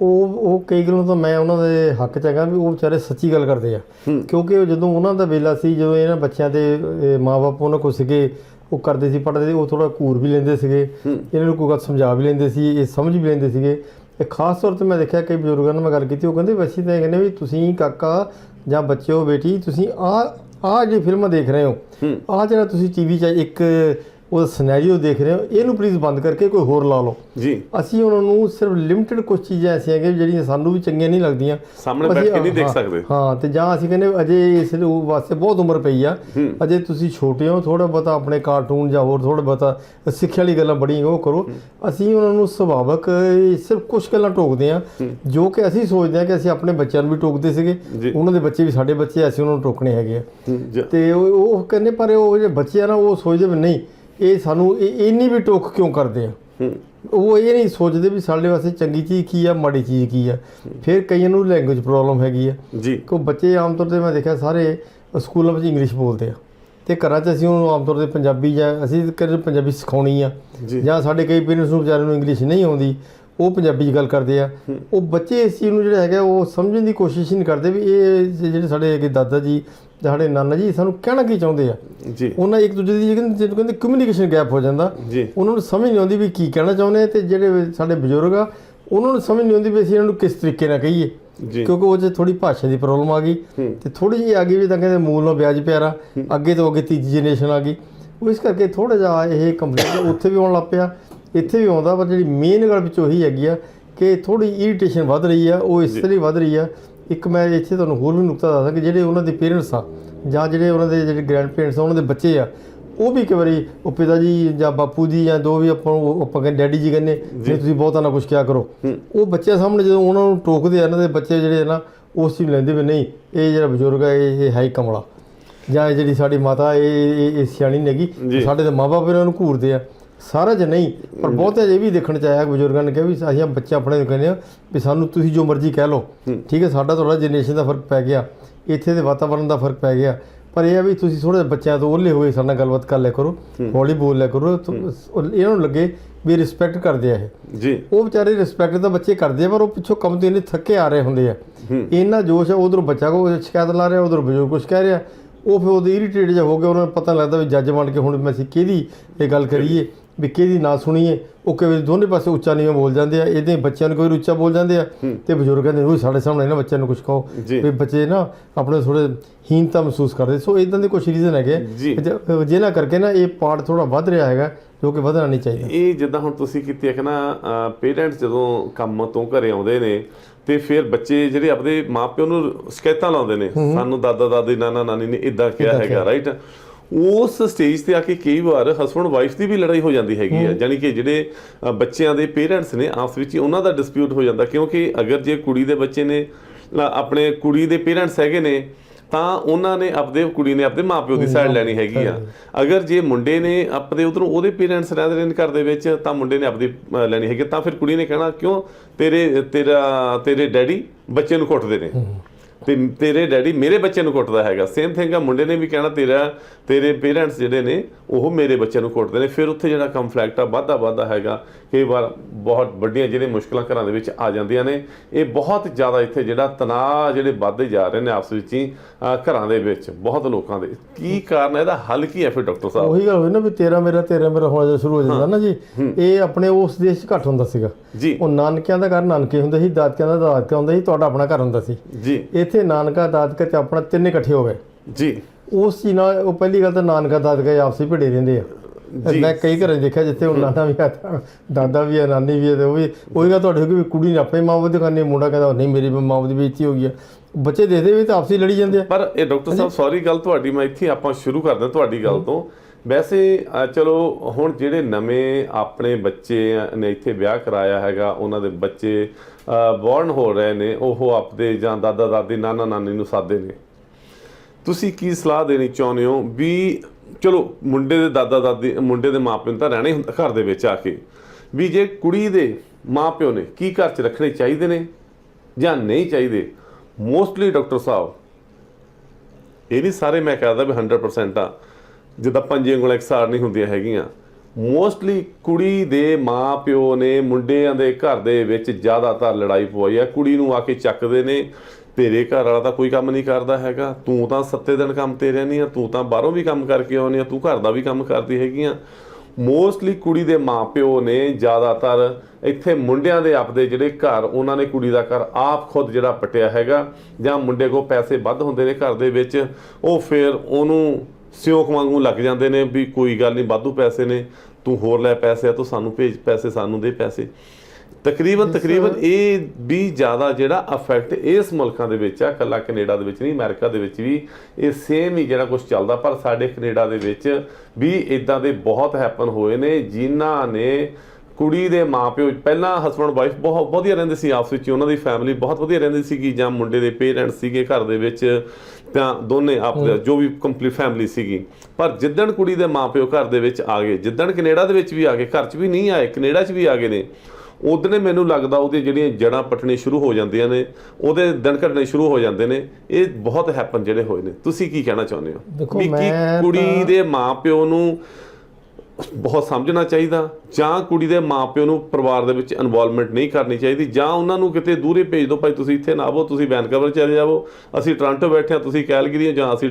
ਉਹ ਉਹ ਕਈ ਗੱਲੋਂ ਤਾਂ ਮੈਂ ਉਹਨਾਂ ਦੇ ਹੱਕ ਚ ਹੈਗਾ ਵੀ ਉਹ ਵਿਚਾਰੇ ਸੱਚੀ ਗੱਲ ਕਰਦੇ ਆ ਕਿਉਂਕਿ ਜਦੋਂ ਉਹਨਾਂ ਦਾ ਵੇਲਾ ਸੀ ਜਦੋਂ ਇਹਨਾਂ ਬੱਚਿਆਂ ਦੇ ਮਾਪੇ ਉਹਨਾਂ ਕੋਲ ਸੀਗੇ ਉਹ ਕਰਦੇ ਸੀ ਪੜ੍ਹਦੇ ਸੀ ਉਹ ਥੋੜਾ ਘੂਰ ਵੀ ਲੈਂਦੇ ਸੀਗੇ। ਇਹਨਾਂ ਨੂੰ ਕੋਈ ਗੱਲ ਸਮਝਾ ਵੀ ਲੈਂਦੇ ਸੀ ਇਹ ਸਮਝ ਵੀ ਲੈਂਦੇ ਸੀਗੇ। ਤੇ ਖਾਸ ਤੌਰ ਤੇ ਮੈਂ ਦੇਖਿਆ ਕਈ ਬਜ਼ੁਰਗਾਂ ਨਾਲ ਮੈਂ ਗੱਲ ਕੀਤੀ ਉਹ ਕਹਿੰਦੇ ਵੈਸੇ ਤਾਂ ਇਹ ਕਹਿੰਦੇ ਵੀ ਤੁਸੀਂ ਕਾਕਾ ਜਾਂ ਬੱਚਿਓ ਬੇਟੀ ਤੁਸੀਂ ਆ ਆ ਜਿਹੜੀ ਫਿਲਮਾਂ ਦੇਖ ਰਹੇ ਹੋ ਆ ਜਿਹੜਾ ਤੁਸੀਂ ਟੀਵੀ 'ਚ ਇੱਕ ਉਹ ਸਿਨੈਰੀਓ ਦੇਖ ਰਹੇ ਹੋ ਇਹਨੂੰ ਪਲੀਜ਼ ਬੰਦ ਕਰਕੇ ਕੋਈ ਹੋਰ ਲਾ ਲਓ। ਜੀ। ਅਸੀਂ ਉਹਨਾਂ ਨੂੰ ਸਿਰਫ ਲਿਮਟਿਡ ਕੁਝ ਚੀਜ਼ਾਂ ਐਸੀਆਂ ਹੈਗੀਆਂ ਜਿਹੜੀਆਂ ਸਾਨੂੰ ਵੀ ਚੰਗੀਆਂ ਨਹੀਂ ਲੱਗਦੀਆਂ। ਸਾਹਮਣੇ ਬੈਠ ਕੇ ਨਹੀਂ ਦੇਖ ਸਕਦੇ। ਹਾਂ ਤੇ ਜਾਂ ਅਸੀਂ ਕਹਿੰਦੇ ਅਜੇ ਇਸ ਨੂੰ ਵਾਸਤੇ ਬਹੁਤ ਉਮਰ ਪਈ ਆ। ਅਜੇ ਤੁਸੀਂ ਛੋਟੇ ਹੋ ਥੋੜਾ ਬਹੁਤਾ ਆਪਣੇ ਕਾਰਟੂਨ ਜਾਂ ਹੋਰ ਥੋੜਾ ਬਹੁਤਾ ਸਿੱਖਿਆ ਵਾਲੀ ਗੱਲਾਂ ਬੜੀਆਂ ਉਹ ਕਰੋ। ਅਸੀਂ ਉਹਨਾਂ ਨੂੰ ਸੁਭਾਵਕ ਸਿਰਫ ਕੁਝ ਗੱਲਾਂ ਟੋਕਦੇ ਆ ਜੋ ਕਿ ਅਸੀਂ ਸੋਚਦੇ ਆ ਕਿ ਅਸੀਂ ਆਪਣੇ ਬੱਚਿਆਂ ਨੂੰ ਵੀ ਟੋਕਦੇ ਸੀਗੇ। ਉਹਨਾਂ ਦੇ ਬੱਚੇ ਵੀ ਸਾਡੇ ਬੱਚੇ ਅਸੀਂ ਉਹਨਾਂ ਨੂੰ ਟੋਕਣੇ ਹੈਗੇ ਆ। ਤੇ ਉਹ ਉਹ ਕਹਿੰਦੇ ਪਰ ਉਹ ਜਿਹੜੇ ਬੱਚੇ ਆ ਨਾ ਉਹ ਸੋਚਦੇ ਵੀ ਨਹੀਂ। ਇਹ ਸਾਨੂੰ ਇਹ ਇੰਨੀ ਵੀ ਟੋਕ ਕਿਉਂ ਕਰਦੇ ਆ? ਉਹ ਇਹ ਨਹੀਂ ਸੋਚਦੇ ਵੀ ਸਾਡੇ ਵਾਸਤੇ ਚੰਗੀ ਚੀਜ਼ ਕੀ ਆ ਮਾੜੀ ਚੀਜ਼ ਕੀ ਆ। ਫਿਰ ਕਈਆਂ ਨੂੰ ਲੈਂਗੁਏਜ ਪ੍ਰੋਬਲਮ ਹੈਗੀ ਆ। ਜੀ। ਕੋ ਬੱਚੇ ਆਮ ਤੌਰ ਤੇ ਮੈਂ ਦੇਖਿਆ ਸਾਰੇ ਸਕੂਲਾਂ ਵਿੱਚ ਇੰਗਲਿਸ਼ ਬੋਲਦੇ ਆ। ਤੇ ਘਰਾਂ 'ਚ ਅਸੀਂ ਉਹਨੂੰ ਆਮ ਤੌਰ ਤੇ ਪੰਜਾਬੀ ਜਾਂ ਅਸੀਂ ਕਦੇ ਪੰਜਾਬੀ ਸਿਖਾਉਣੀ ਆ। ਜੀ। ਸਾਡੇ ਕਈ ਪੇਰੈਂਟਸ ਨੂੰ ਵਿਚਾਰਿਆਂ ਨੂੰ ਇੰਗਲਿਸ਼ ਨਹੀਂ ਆਉਂਦੀ ਉਹ ਪੰਜਾਬੀ 'ਚ ਗੱਲ ਕਰਦੇ ਆ। ਉਹ ਬੱਚੇ ਇਸ ਚੀਜ਼ ਨੂੰ ਜਿਹੜਾ ਹੈਗਾ ਉਹ ਸਮਝਣ ਦੀ ਕੋਸ਼ਿਸ਼ ਨਹੀਂ ਕਰਦੇ ਵੀ ਇਹ ਜਿਹੜੇ ਸਾਡੇ ਹੈਗੇ ਦਾਦਾ ਜਾਂ ਸਾਡੇ ਨਾਨਾ ਜੀ ਸਾਨੂੰ ਕਹਿਣਾ ਕੀ ਚਾਹੁੰਦੇ ਆ? ਜੀ। ਉਹਨਾਂ ਇੱਕ ਦੂਜੇ ਦੀ ਜਿਹਨੂੰ ਕਹਿੰਦੇ ਕਮਿਊਨੀਕੇਸ਼ਨ ਗੈਪ ਹੋ ਜਾਂਦਾ। ਜੀ। ਉਹਨਾਂ ਨੂੰ ਸਮਝ ਨਹੀਂ ਆਉਂਦੀ ਵੀ ਕੀ ਕਹਿਣਾ ਚਾਹੁੰਦੇ ਆ ਤੇ ਜਿਹੜੇ ਸਾਡੇ ਬਜ਼ੁਰਗ ਆ ਉਹਨਾਂ ਨੂੰ ਸਮਝ ਨਹੀਂ ਆਉਂਦੀ ਵੀ ਅਸੀਂ ਇਹਨਾਂ ਨੂੰ ਕਿਸ ਤਰੀਕੇ ਨਾਲ ਕਹੀਏ। ਜੀ। ਕਿਉਂਕਿ ਉਹ 'ਚ ਥੋੜੀ ਭਾਸ਼ਾ ਦੀ ਪ੍ਰੋਬਲਮ ਆ ਗਈ ਤੇ ਥੋੜੀ ਜਿਹੀ ਆ ਗਈ ਵੀ ਤਾਂ ਕਹਿੰਦੇ ਮੂਲ ਨਾਲ ਵਿਆਜ ਪਿਆਰਾ ਅੱਗੇ ਤੋਂ ਅੱਗੇ ਤੀਜੀ ਜਨਰੇਸ਼ਨ ਆ ਗਈ। ਉਹ ਇਸ ਕਰਕੇ ਥੋੜਾ ਜਿਹਾ ਇਹ ਕੰਪਲੇਂਟ ਉੱਥੇ ਵੀ ਆਉਣ ਲੱਗ ਪਿਆ ਇੱਥੇ ਵੀ ਆਉਂਦਾ ਪਰ ਜਿਹੜੀ ਮੇਨ ਗੱਲ ਵਿੱਚ ਉਹੀ ਹੈਗੀ ਆ ਕਿ ਥੋੜੀ ਇਰੀਟੇਸ਼ਨ ਵੱਧ ਰਹੀ ਆ ਉਹ ਇਸ ਲਈ ਵੱਧ ਰਹੀ ਆ ਇੱਕ ਮੈਂ ਇੱਥੇ ਤੁਹਾਨੂੰ ਹੋਰ ਵੀ ਨੁਕਤਾ ਦੱਸਦਾ ਕਿ ਜਿਹੜੇ ਉਹਨਾਂ ਦੇ ਪੇਰੈਂਟਸ ਆ ਜਾਂ ਜਿਹੜੇ ਉਹਨਾਂ ਦੇ ਜਿਹੜੇ ਗ੍ਰੈਂਡ ਪੇਰੈਂਟਸ ਆ ਉਹਨਾਂ ਦੇ ਬੱਚੇ ਆ ਉਹ ਵੀ ਇੱਕ ਵਾਰੀ ਉਹ ਪਿਤਾ ਜੀ ਜਾਂ ਬਾਪੂ ਜੀ ਜਾਂ ਦੋ ਵੀ ਆਪਾਂ ਆਪਾਂ ਕਹਿੰਦੇ ਡੈਡੀ ਜੀ ਕਹਿੰਦੇ ਜੇ। ਤੁਸੀਂ ਬਹੁਤਾ ਨਾ ਕੁਝ ਕਿਹਾ ਕਰੋ। ਉਹ ਬੱਚਿਆਂ ਸਾਹਮਣੇ ਜਦੋਂ ਉਹਨਾਂ ਨੂੰ ਟੋਕਦੇ ਆ ਇਹਨਾਂ ਦੇ ਬੱਚੇ ਜਿਹੜੇ ਆ ਨਾ ਉਸ ਚੀਜ਼ ਲੈਂਦੇ ਵੀ ਨਹੀਂ ਇਹ ਜਿਹੜਾ ਬਜ਼ੁਰਗ ਹੈ ਇਹ ਹੈ ਹੀ ਕਮਲਾ। ਜਾਂ ਜਿਹੜੀ ਸਾਡੀ ਮਾਤਾ ਇਹ ਇਹ- ਸਿਆਣੀ। ਹੈਗੀ ਸਾਡੇ ਤਾਂ ਮਾਪੇ ਇਹਨਾਂ ਨੂੰ ਘੂਰਦੇ ਆ। ਸਾਰਾ ਜ ਨਹੀਂ ਪਰ ਬਹੁਤੇ ਇਹ ਵੀ ਦੇਖਣ ਚ ਆਇਆ ਕਿ ਬਜ਼ੁਰਗਾਂ ਨੇ ਕਿਹਾ ਵੀ ਅਸੀਂ ਬੱਚੇ ਆਪਣੇ ਨੂੰ ਕਹਿੰਦੇ ਆ ਵੀ ਸਾਨੂੰ ਤੁਸੀਂ ਜੋ ਮਰਜ਼ੀ ਕਹਿ ਲਓ। ਠੀਕ ਹੈ ਸਾਡਾ ਥੋੜਾ ਜਨਰੇਸ਼ਨ ਦਾ ਫ਼ਰਕ ਪੈ ਗਿਆ ਇੱਥੇ ਦੇ ਵਾਤਾਵਰਣ ਦਾ ਫ਼ਰਕ ਪੈ ਗਿਆ। ਪਰ ਇਹ ਆ ਵੀ ਤੁਸੀਂ ਥੋੜੇ ਬੱਚਿਆਂ ਤੋਂ ਓਲੇ ਹੋਏ ਸਾਡੇ ਨਾਲ ਗੱਲਬਾਤ ਕਰ ਲਿਆ ਕਰੋ ਹੌਲੀ ਬੋਲ ਲਿਆ ਕਰੋ ਇਹਨਾਂ ਨੂੰ ਲੱਗੇ ਵੀ ਰਿਸਪੈਕਟ ਕਰਦੇ ਆ ਇਹ। ਜੀ। ਉਹ ਵਿਚਾਰੇ ਰਿਸਪੈਕਟ ਤਾਂ ਬੱਚੇ ਕਰਦੇ ਆ ਪਰ ਉਹ ਪਿੱਛੋਂ ਕੰਮ ਤੋਂ ਇੰਨੇ ਥੱਕੇ ਆ ਰਹੇ ਹੁੰਦੇ ਆ। ਇੰਨਾ ਜੋਸ਼ ਆ ਉਧਰ ਬੱਚਾ ਕੋ ਸ਼ਿਕਾਇਤ ਲਾ ਰਿਹਾ ਉਧਰ ਬਜ਼ੁਰਗ ਕੁਛ ਕਹਿ ਰਿਹਾ। ਉਹ ਫਿਰ ਉਹਦੇ ਇਰੀਟੇਟ ਜਿਹਾ ਹੋ ਗਿਆ ਉਹਨਾਂ ਨੂੰ ਪਤਾ ਲੱਗਦਾ ਵੀ ਜੱਜ ਬਣ ਕੇ ਹੁਣ ਮੈਂ ਅਸੀਂ ਕਿਹਦੀ ਇਹ ਗੱਲ ਕਰੀਏ। ਵੀ ਕਿਹਦੀ ਨਾ ਸੁਣੀਏ ਉਹ ਕਿਵੇਂ ਦੋਨੇ ਪਾਸੇ ਉੱਚਾ ਨੀਵਾਂ ਬੋਲ ਜਾਂਦੇ ਆ ਇਹਦੇ ਬੱਚਿਆਂ ਨੂੰ ਕੋਈ ਉੱਚਾ ਬੋਲ ਜਾਂਦੇ ਆ ਤੇ ਬਜ਼ੁਰਗ ਕਹਿੰਦੇ ਉਹ ਸਾਡੇ ਸਾਹਮਣੇ ਨਾ ਬੱਚਿਆਂ ਨੂੰ ਕੁਝ ਕਹੋ। ਵੀ ਬੱਚੇ ਨਾ ਆਪਣੇ ਥੋੜੇ ਹੀਨਤਾ ਮਹਿਸੂਸ ਕਰਦੇ। ਸੋ ਇਦਾਂ ਦੇ ਕੁਝ ਰੀਜ਼ਨ ਹੈਗੇ। ਜਿਹਨਾਂ ਕਰਕੇ ਨਾ ਇਹ ਪਾਰਟ ਥੋੜਾ ਵੱਧ ਰਿਹਾ ਹੈਗਾ ਜੋ ਕਿ ਵਧਣਾ ਨਹੀਂ ਚਾਹੀਦਾ। ਇਹ ਜਿੱਦਾਂ ਹੁਣ ਤੁਸੀਂ ਕੀਤੀ ਹੈ ਕਿ ਨਾ ਪੇਰੈਂਟਸ ਜਦੋਂ ਕੰਮ ਤੋਂ ਘਰੇ ਆਉਂਦੇ ਨੇ ਤੇ ਫਿਰ ਬੱਚੇ ਜਿਹੜੇ ਆਪਣੇ ਮਾਪਿਓ ਨੂੰ ਸ਼ਿਕਾਇਤਾਂ ਲਾਉਂਦੇ ਨੇ ਸਾਨੂੰ ਦਾਦਾ ਦਾਦੀ ਨਾਨਾ ਨਾਨੀ ਨੇ ਇਦਾਂ ਕਿਹਾ ਹੈਗਾ ਰਾਈਟ ਉਸ ਸਟੇਜ ਤੇ ਆ ਕੇ ਕਈ ਵਾਰ ਹਸਬੰਡ ਵਾਈਫ ਦੀ ਵੀ ਲੜਾਈ ਹੋ ਜਾਂਦੀ ਹੈਗੀ ਆ ਯਾਨੀ ਕਿ ਜਿਹੜੇ ਬੱਚਿਆਂ ਦੇ ਪੇਰੈਂਟਸ ਨੇ ਆਪਸ ਵਿੱਚ ਹੀ ਉਹਨਾਂ ਦਾ ਡਿਸਪਿਊਟ ਹੋ ਜਾਂਦਾ ਕਿਉਂਕਿ ਅਗਰ ਜੇ ਕੁੜੀ ਦੇ ਬੱਚੇ ਨੇ ਆਪਣੇ ਕੁੜੀ ਦੇ ਪੇਰੈਂਟਸ ਹੈਗੇ ਨੇ ਤਾਂ ਉਹਨਾਂ ਨੇ ਆਪਦੇ ਕੁੜੀ ਨੇ ਆਪਦੇ ਮਾਪਿਓ ਦੀ ਸਾਈਡ ਲੈਣੀ ਹੈਗੀ ਆ। ਅਗਰ ਜੇ ਮੁੰਡੇ ਨੇ ਆਪਦੇ ਉਧਰੋਂ ਉਹਦੇ ਪੇਰੈਂਟਸ ਰਹਿ ਰਹੇ ਨੇ ਘਰ ਦੇ ਵਿੱਚ ਤਾਂ ਮੁੰਡੇ ਨੇ ਆਪਦੀ ਲੈਣੀ ਹੈਗੀ ਤਾਂ ਫਿਰ ਕੁੜੀ ਨੇ ਕਹਿਣਾ ਕਿਉਂ ਤੇਰੇ ਤੇਰਾ ਤੇਰੇ ਡੈਡੀ ਬੱਚੇ ਨੂੰ ਕੁੱਟਦੇ ਨੇ? ਤੇ ਤੇਰੇ ਡੈਡੀ ਮੇਰੇ ਬੱਚੇ ਨੂੰ ਕੁੱਟਦਾ ਹੈਗਾ। ਸੇਮ ਥਿੰਗ ਆ ਮੁੰਡੇ ਨੇ ਵੀ ਕਹਿਣਾ ਤੇਰਾ ਤੇਰੇ ਪੇਰੈਂਟਸ ਜਿਹੜੇ ਨੇ ਉਹ ਮੇਰੇ ਬੱਚੇ ਨੂੰ ਕੁੱਟਦੇ ਨੇ। ਫਿਰ ਉੱਥੇ ਜਿਹੜਾ ਕੰਫਲਿਕਟ ਆ ਵਾਧਾ ਵਾਧਾ ਹੈਗਾ। ਕਈ ਵਾਰ ਬਹੁਤ ਵੱਡੀਆਂ ਜਿਹੜੇ ਮੁਸ਼ਕਲਾਂ ਘਰਾਂ ਦੇ ਵਿੱਚ ਆ ਜਾਂਦੀਆਂ ਨੇ। ਇਹ ਬਹੁਤ ਜ਼ਿਆਦਾ ਇੱਥੇ ਜਿਹੜਾ ਤਣਾਅ ਜਿਹੜੇ ਵੱਧਦੇ ਜਾ ਰਹੇ ਨੇ ਆਪਸ ਵਿੱਚ ਹੀ ਘਰਾਂ ਦੇ ਵਿੱਚ ਬਹੁਤ ਲੋਕਾਂ ਦੇ। ਕੀ ਕਾਰਨ ਹੈ ਇਹਦਾ ਹੱਲ ਕੀ ਹੈ ਫਿਰ ਡਾਕਟਰ ਸਾਹਿਬ? ਉਹੀ ਗੱਲ ਹੋਈ ਨਾ ਵੀ ਤੇਰਾ ਮੇਰਾ ਤੇਰਾ ਮੇਰਾ ਹੋਣਾ ਸ਼ੁਰੂ ਹੋ ਜਾਂਦਾ ਨਾ ਜੀ। ਇਹ ਆਪਣੇ ਉਸ ਦੇਸ਼ 'ਚ ਘੱਟ ਹੁੰਦਾ ਸੀਗਾ। ਜੀ। ਉਹ ਨਾਨਕਿਆਂ ਦਾ ਘਰ ਨਾਨਕੇ ਹੁੰਦੇ ਸੀ ਦਾਦਕਿਆਂ ਦਾ ਦਾਦਕਾ ਹੁੰਦਾ ਸੀ ਤੁਹਾਡਾ ਆਪਣਾ ਘਰ ਹੁੰਦਾ ਸੀ। ਜੀ। ਇੱਥੇ ਨਾਨਕਾ ਦਾਦਕਾ ਤੇ ਆਪਣਾ ਤਿੰਨੇ ਇਕੱਠੇ ਹੋ ਗਏ। ਜੀ। ਉਸ ਚੀਜ਼ ਨਾਲ ਉਹ ਪਹਿਲੀ ਗੱਲ ਤਾਂ ਨਾਨਕਾ ਦਾਦਕਾ ਆਪਸੀ ਭਿੜੇ ਰਹਿੰਦੇ ਆ। ਮੈਂ ਕਈ ਘਰਾਂ 'ਚ ਦੇਖਿਆ ਜਿੱਥੇ ਹੁਣ ਨਾਨਾ ਵੀ ਆ ਦਾਦਾ ਵੀ ਆ ਨਾਨੀ ਵੀ ਆ ਤੇ ਉਹ ਵੀ ਉਹੀ ਗੱਲ ਤੁਹਾਡੇ ਵੀ ਕੁੜੀ ਨੇ ਆਪਣੇ ਮਾਂ ਬਾਪ ਦੀ ਮੁੰਡਾ ਕਹਿੰਦਾ ਨਹੀਂ ਮੇਰੀ ਮਾਂ ਬਾਪ ਦੀ ਬੇਇੱਜ਼ਤੀ ਹੋ ਗਈ ਆ। ਬੱਚੇ ਦੇਖਦੇ ਵੀ ਤਾਂ ਆਪਸੀ ਲੜੀ ਜਾਂਦੇ ਆ। ਪਰ ਇਹ ਡਾਕਟਰ ਸਾਹਿਬ ਸੌਰੀ ਗੱਲ ਤੁਹਾਡੀ ਮੈਂ ਇੱਥੇ ਆਪਾਂ ਸ਼ੁਰੂ ਕਰਦੇ ਤੁਹਾਡੀ ਗੱਲ ਤੋਂ। ਵੈਸੇ ਚਲੋ, ਹੁਣ ਜਿਹੜੇ ਨਵੇਂ ਆਪਣੇ ਬੱਚੇ ਨੇ ਇੱਥੇ ਵਿਆਹ ਕਰਾਇਆ ਹੈਗਾ, ਉਹਨਾਂ ਦੇ ਬੱਚੇ ਬੌਰਨ ਹੋ ਰਹੇ ਨੇ, ਉਹ ਆਪਦੇ ਜਾਂ ਦਾਦਾ, ਦਾਦੀ, ਨਾਨਾ, ਨਾਨੀ ਨੂੰ ਸਾਦੇ ਨੇ। ਤੁਸੀਂ ਕੀ ਸਲਾਹ ਦੇਣੀ ਚਾਹੁੰਦੇ ਹੋ ਵੀ, ਚਲੋ, ਮੁੰਡੇ ਦੇ ਦਾਦਾ, ਦਾਦੀ, ਮੁੰਡੇ ਦੇ ਮਾਪਿਆਂ ਨੂੰ ਤਾਂ ਰਹਿਣਾ ਹੀ ਹੁੰਦਾ ਘਰ ਦੇ ਵਿੱਚ ਆ ਕੇ, ਵੀ ਜੇ ਕੁੜੀ ਦੇ ਮਾਪਿਓ ਨੇ ਕੀ ਘਰ 'ਚ ਰੱਖਣੇ ਚਾਹੀਦੇ ਨੇ ਜਾਂ ਨਹੀਂ ਚਾਹੀਦੇ? ਮੋਸਟਲੀ ਡਾਕਟਰ ਸਾਹਿਬ, ਇਹ ਨਹੀਂ ਸਾਰੇ ਮੈਂ ਕਹਦਾ ਵੀ 100% ਆ। ਜਿੱਦਾਂ ਪੰਜੇ ਉਂਗਲਾਂ ਇਕਸਾਰ ਨਹੀਂ ਹੁੰਦੀਆਂ ਹੈਗੀਆਂ। ਮੋਸਟਲੀ ਕੁੜੀ ਦੇ ਮਾਪਿਓ ਨੇ ਮੁੰਡਿਆਂ ਦੇ ਘਰ ਦੇ ਵਿੱਚ ਜ਼ਿਆਦਾਤਰ ਲੜਾਈ ਪਵਾਈ ਆ। ਕੁੜੀ ਨੂੰ ਆ ਕੇ ਚੱਕਦੇ ਨੇ, ਤੇਰੇ ਘਰ ਵਾਲਾ ਤਾਂ ਕੋਈ ਕੰਮ ਨਹੀਂ ਕਰਦਾ ਹੈਗਾ। ਤੂੰ ਤਾਂ ਸੱਤੇ ਦਿਨ ਕੰਮ ਤੇ ਰਹਿੰਦੀ ਆ, ਤੂੰ ਤਾਂ ਬਾਹਰੋਂ ਵੀ ਕੰਮ ਕਰਕੇ ਆਉਣੀ ਆ, ਤੂੰ ਘਰ ਦਾ ਵੀ ਕੰਮ ਕਰਦੀ ਹੈਗੀ ਆ। ਮੋਸਟਲੀ ਕੁੜੀ ਦੇ ਮਾਪਿਓ ਨੇ ਜ਼ਿਆਦਾਤਰ ਇੱਥੇ ਮੁੰਡਿਆਂ ਦੇ ਆਪਦੇ ਜਿਹੜੇ ਘਰ, ਉਹਨਾਂ ਨੇ ਕੁੜੀ ਦਾ ਘਰ ਆਪ ਖੁਦ ਜਿਹੜਾ ਪਟਿਆ ਹੈਗਾ, ਜਾਂ ਮੁੰਡੇ ਕੋਲ ਪੈਸੇ ਵੱਧ ਹੁੰਦੇ ਨੇ ਘਰ ਦੇ ਵਿੱਚ, ਉਹ ਫਿਰ ਉਹਨੂੰ ਸਿਉਂਕ ਵਾਂਗੂ ਲੱਗ ਜਾਂਦੇ ਨੇ ਵੀ ਕੋਈ ਗੱਲ ਨਹੀਂ ਵਾਧੂ ਪੈਸੇ ਨੇ ਤੂੰ ਹੋਰ ਲੈ ਪੈਸੇ ਆ ਤੂੰ ਸਾਨੂੰ ਭੇਜ ਪੈਸੇ ਸਾਨੂੰ ਦੇ ਪੈਸੇ। ਤਕਰੀਬਨ ਤਕਰੀਬਨ ਇਹ ਵੀ ਜ਼ਿਆਦਾ ਜਿਹੜਾ ਅਫੈਕਟ ਇਸ ਮੁਲਕਾਂ ਦੇ ਵਿੱਚ ਆ ਕੱਲਾ ਕੈਨੇਡਾ ਦੇ ਵਿੱਚ ਨਹੀਂ ਅਮਰੀਕਾ ਦੇ ਵਿੱਚ ਵੀ ਇਹ ਸੇਮ ਹੀ ਜਿਹੜਾ ਕੁਝ ਚੱਲਦਾ ਪਰ ਸਾਡੇ ਕੈਨੇਡਾ ਦੇ ਵਿੱਚ ਵੀ ਇਦਾਂ ਦੇ ਬਹੁਤ ਹੈਪਨ ਹੋਏ ਨੇ ਜਿਨ੍ਹਾਂ ਨੇ ਕੁੜੀ ਦੇ ਮਾਪਿਓ ਪਹਿਲਾਂ ਹਸਬੰਡ ਵਾਈਫ ਬਹੁਤ ਵਧੀਆ ਰਹਿੰਦੇ ਸੀ ਆਪਸ ਵਿੱਚ ਉਹਨਾਂ ਦੀ ਫੈਮਿਲੀ ਬਹੁਤ ਵਧੀਆ ਰਹਿੰਦੀ ਸੀਗੀ ਜਾਂ ਮੁੰਡੇ ਦੇ ਪੇਰੈਂਟਸ ਸੀਗੇ ਘਰ ਦੇ ਵਿੱਚ ਤਾਂ ਦੋਨੇ ਆਪ ਜੋ ਵੀ ਕੰਪਲੀਟ ਫੈਮਿਲੀ ਸੀਗੀ। ਪਰ ਜਿੱਦਣ ਕੁੜੀ ਦੇ ਮਾਪਿਓ ਘਰ ਦੇ ਵਿੱਚ ਆ ਗਏ ਜਿੱਦਣ ਕੈਨੇਡਾ ਦੇ ਵਿੱਚ ਵੀ ਆ ਗਏ ਘਰ 'ਚ ਵੀ ਨਹੀਂ ਆਏ ਕੈਨੇਡਾ 'ਚ ਵੀ ਆ ਗਏ ਨੇ ਉਦਨੇ ਮੈਨੂੰ ਲੱਗਦਾ ਉਹਦੀਆਂ ਜਿਹੜੀਆਂ ਜੜਾਂ ਪਟਣੇ ਸ਼ੁਰੂ ਹੋ ਜਾਂਦੀਆਂ ਨੇ ਉਹਦੇ ਦਿਨ ਘਟਣੇ ਸ਼ੁਰੂ ਹੋ ਜਾਂਦੇ ਨੇ ਇਹ ਬਹੁਤ ਹੈਪਨ ਜਿਹੜੇ ਹੋਏ ਨੇ। ਤੁਸੀਂ ਕੀ ਕਹਿਣਾ ਚਾਹੁੰਦੇ ਹੋ? ਕੀ ਕੁੜੀ ਦੇ ਮਾਪਿਓ ਨੂੰ ਬਹੁਤ ਸਮਝਣਾ ਚਾਹੀਦਾ ਜਾਂ ਕੁੜੀ ਦੇ ਮਾਪਿਓ ਨੂੰ ਪਰਿਵਾਰ ਦੇ ਵਿੱਚ ਇਨਵੋਲਵਮੈਂਟ ਨਹੀਂ ਕਰਨੀ ਚਾਹੀਦੀ ਜਾਂ ਉਹਨਾਂ ਨੂੰ ਕਿਤੇ ਦੂਰੇ ਭੇਜ ਦਿਓ ਭਾਈ ਤੁਸੀਂ ਇੱਥੇ ਨਾ ਆਵੋ ਤੁਸੀਂ ਵੈਨਕੂਵਰ ਚਲੇ ਜਾਵੋ ਅਸੀਂ ਟੋਰਾਂਟੋ ਬੈਠੇ ਹਾਂ ਤੁਸੀਂ ਕੈਲਗਰੀ ਜਾਂ ਅਸੀਂ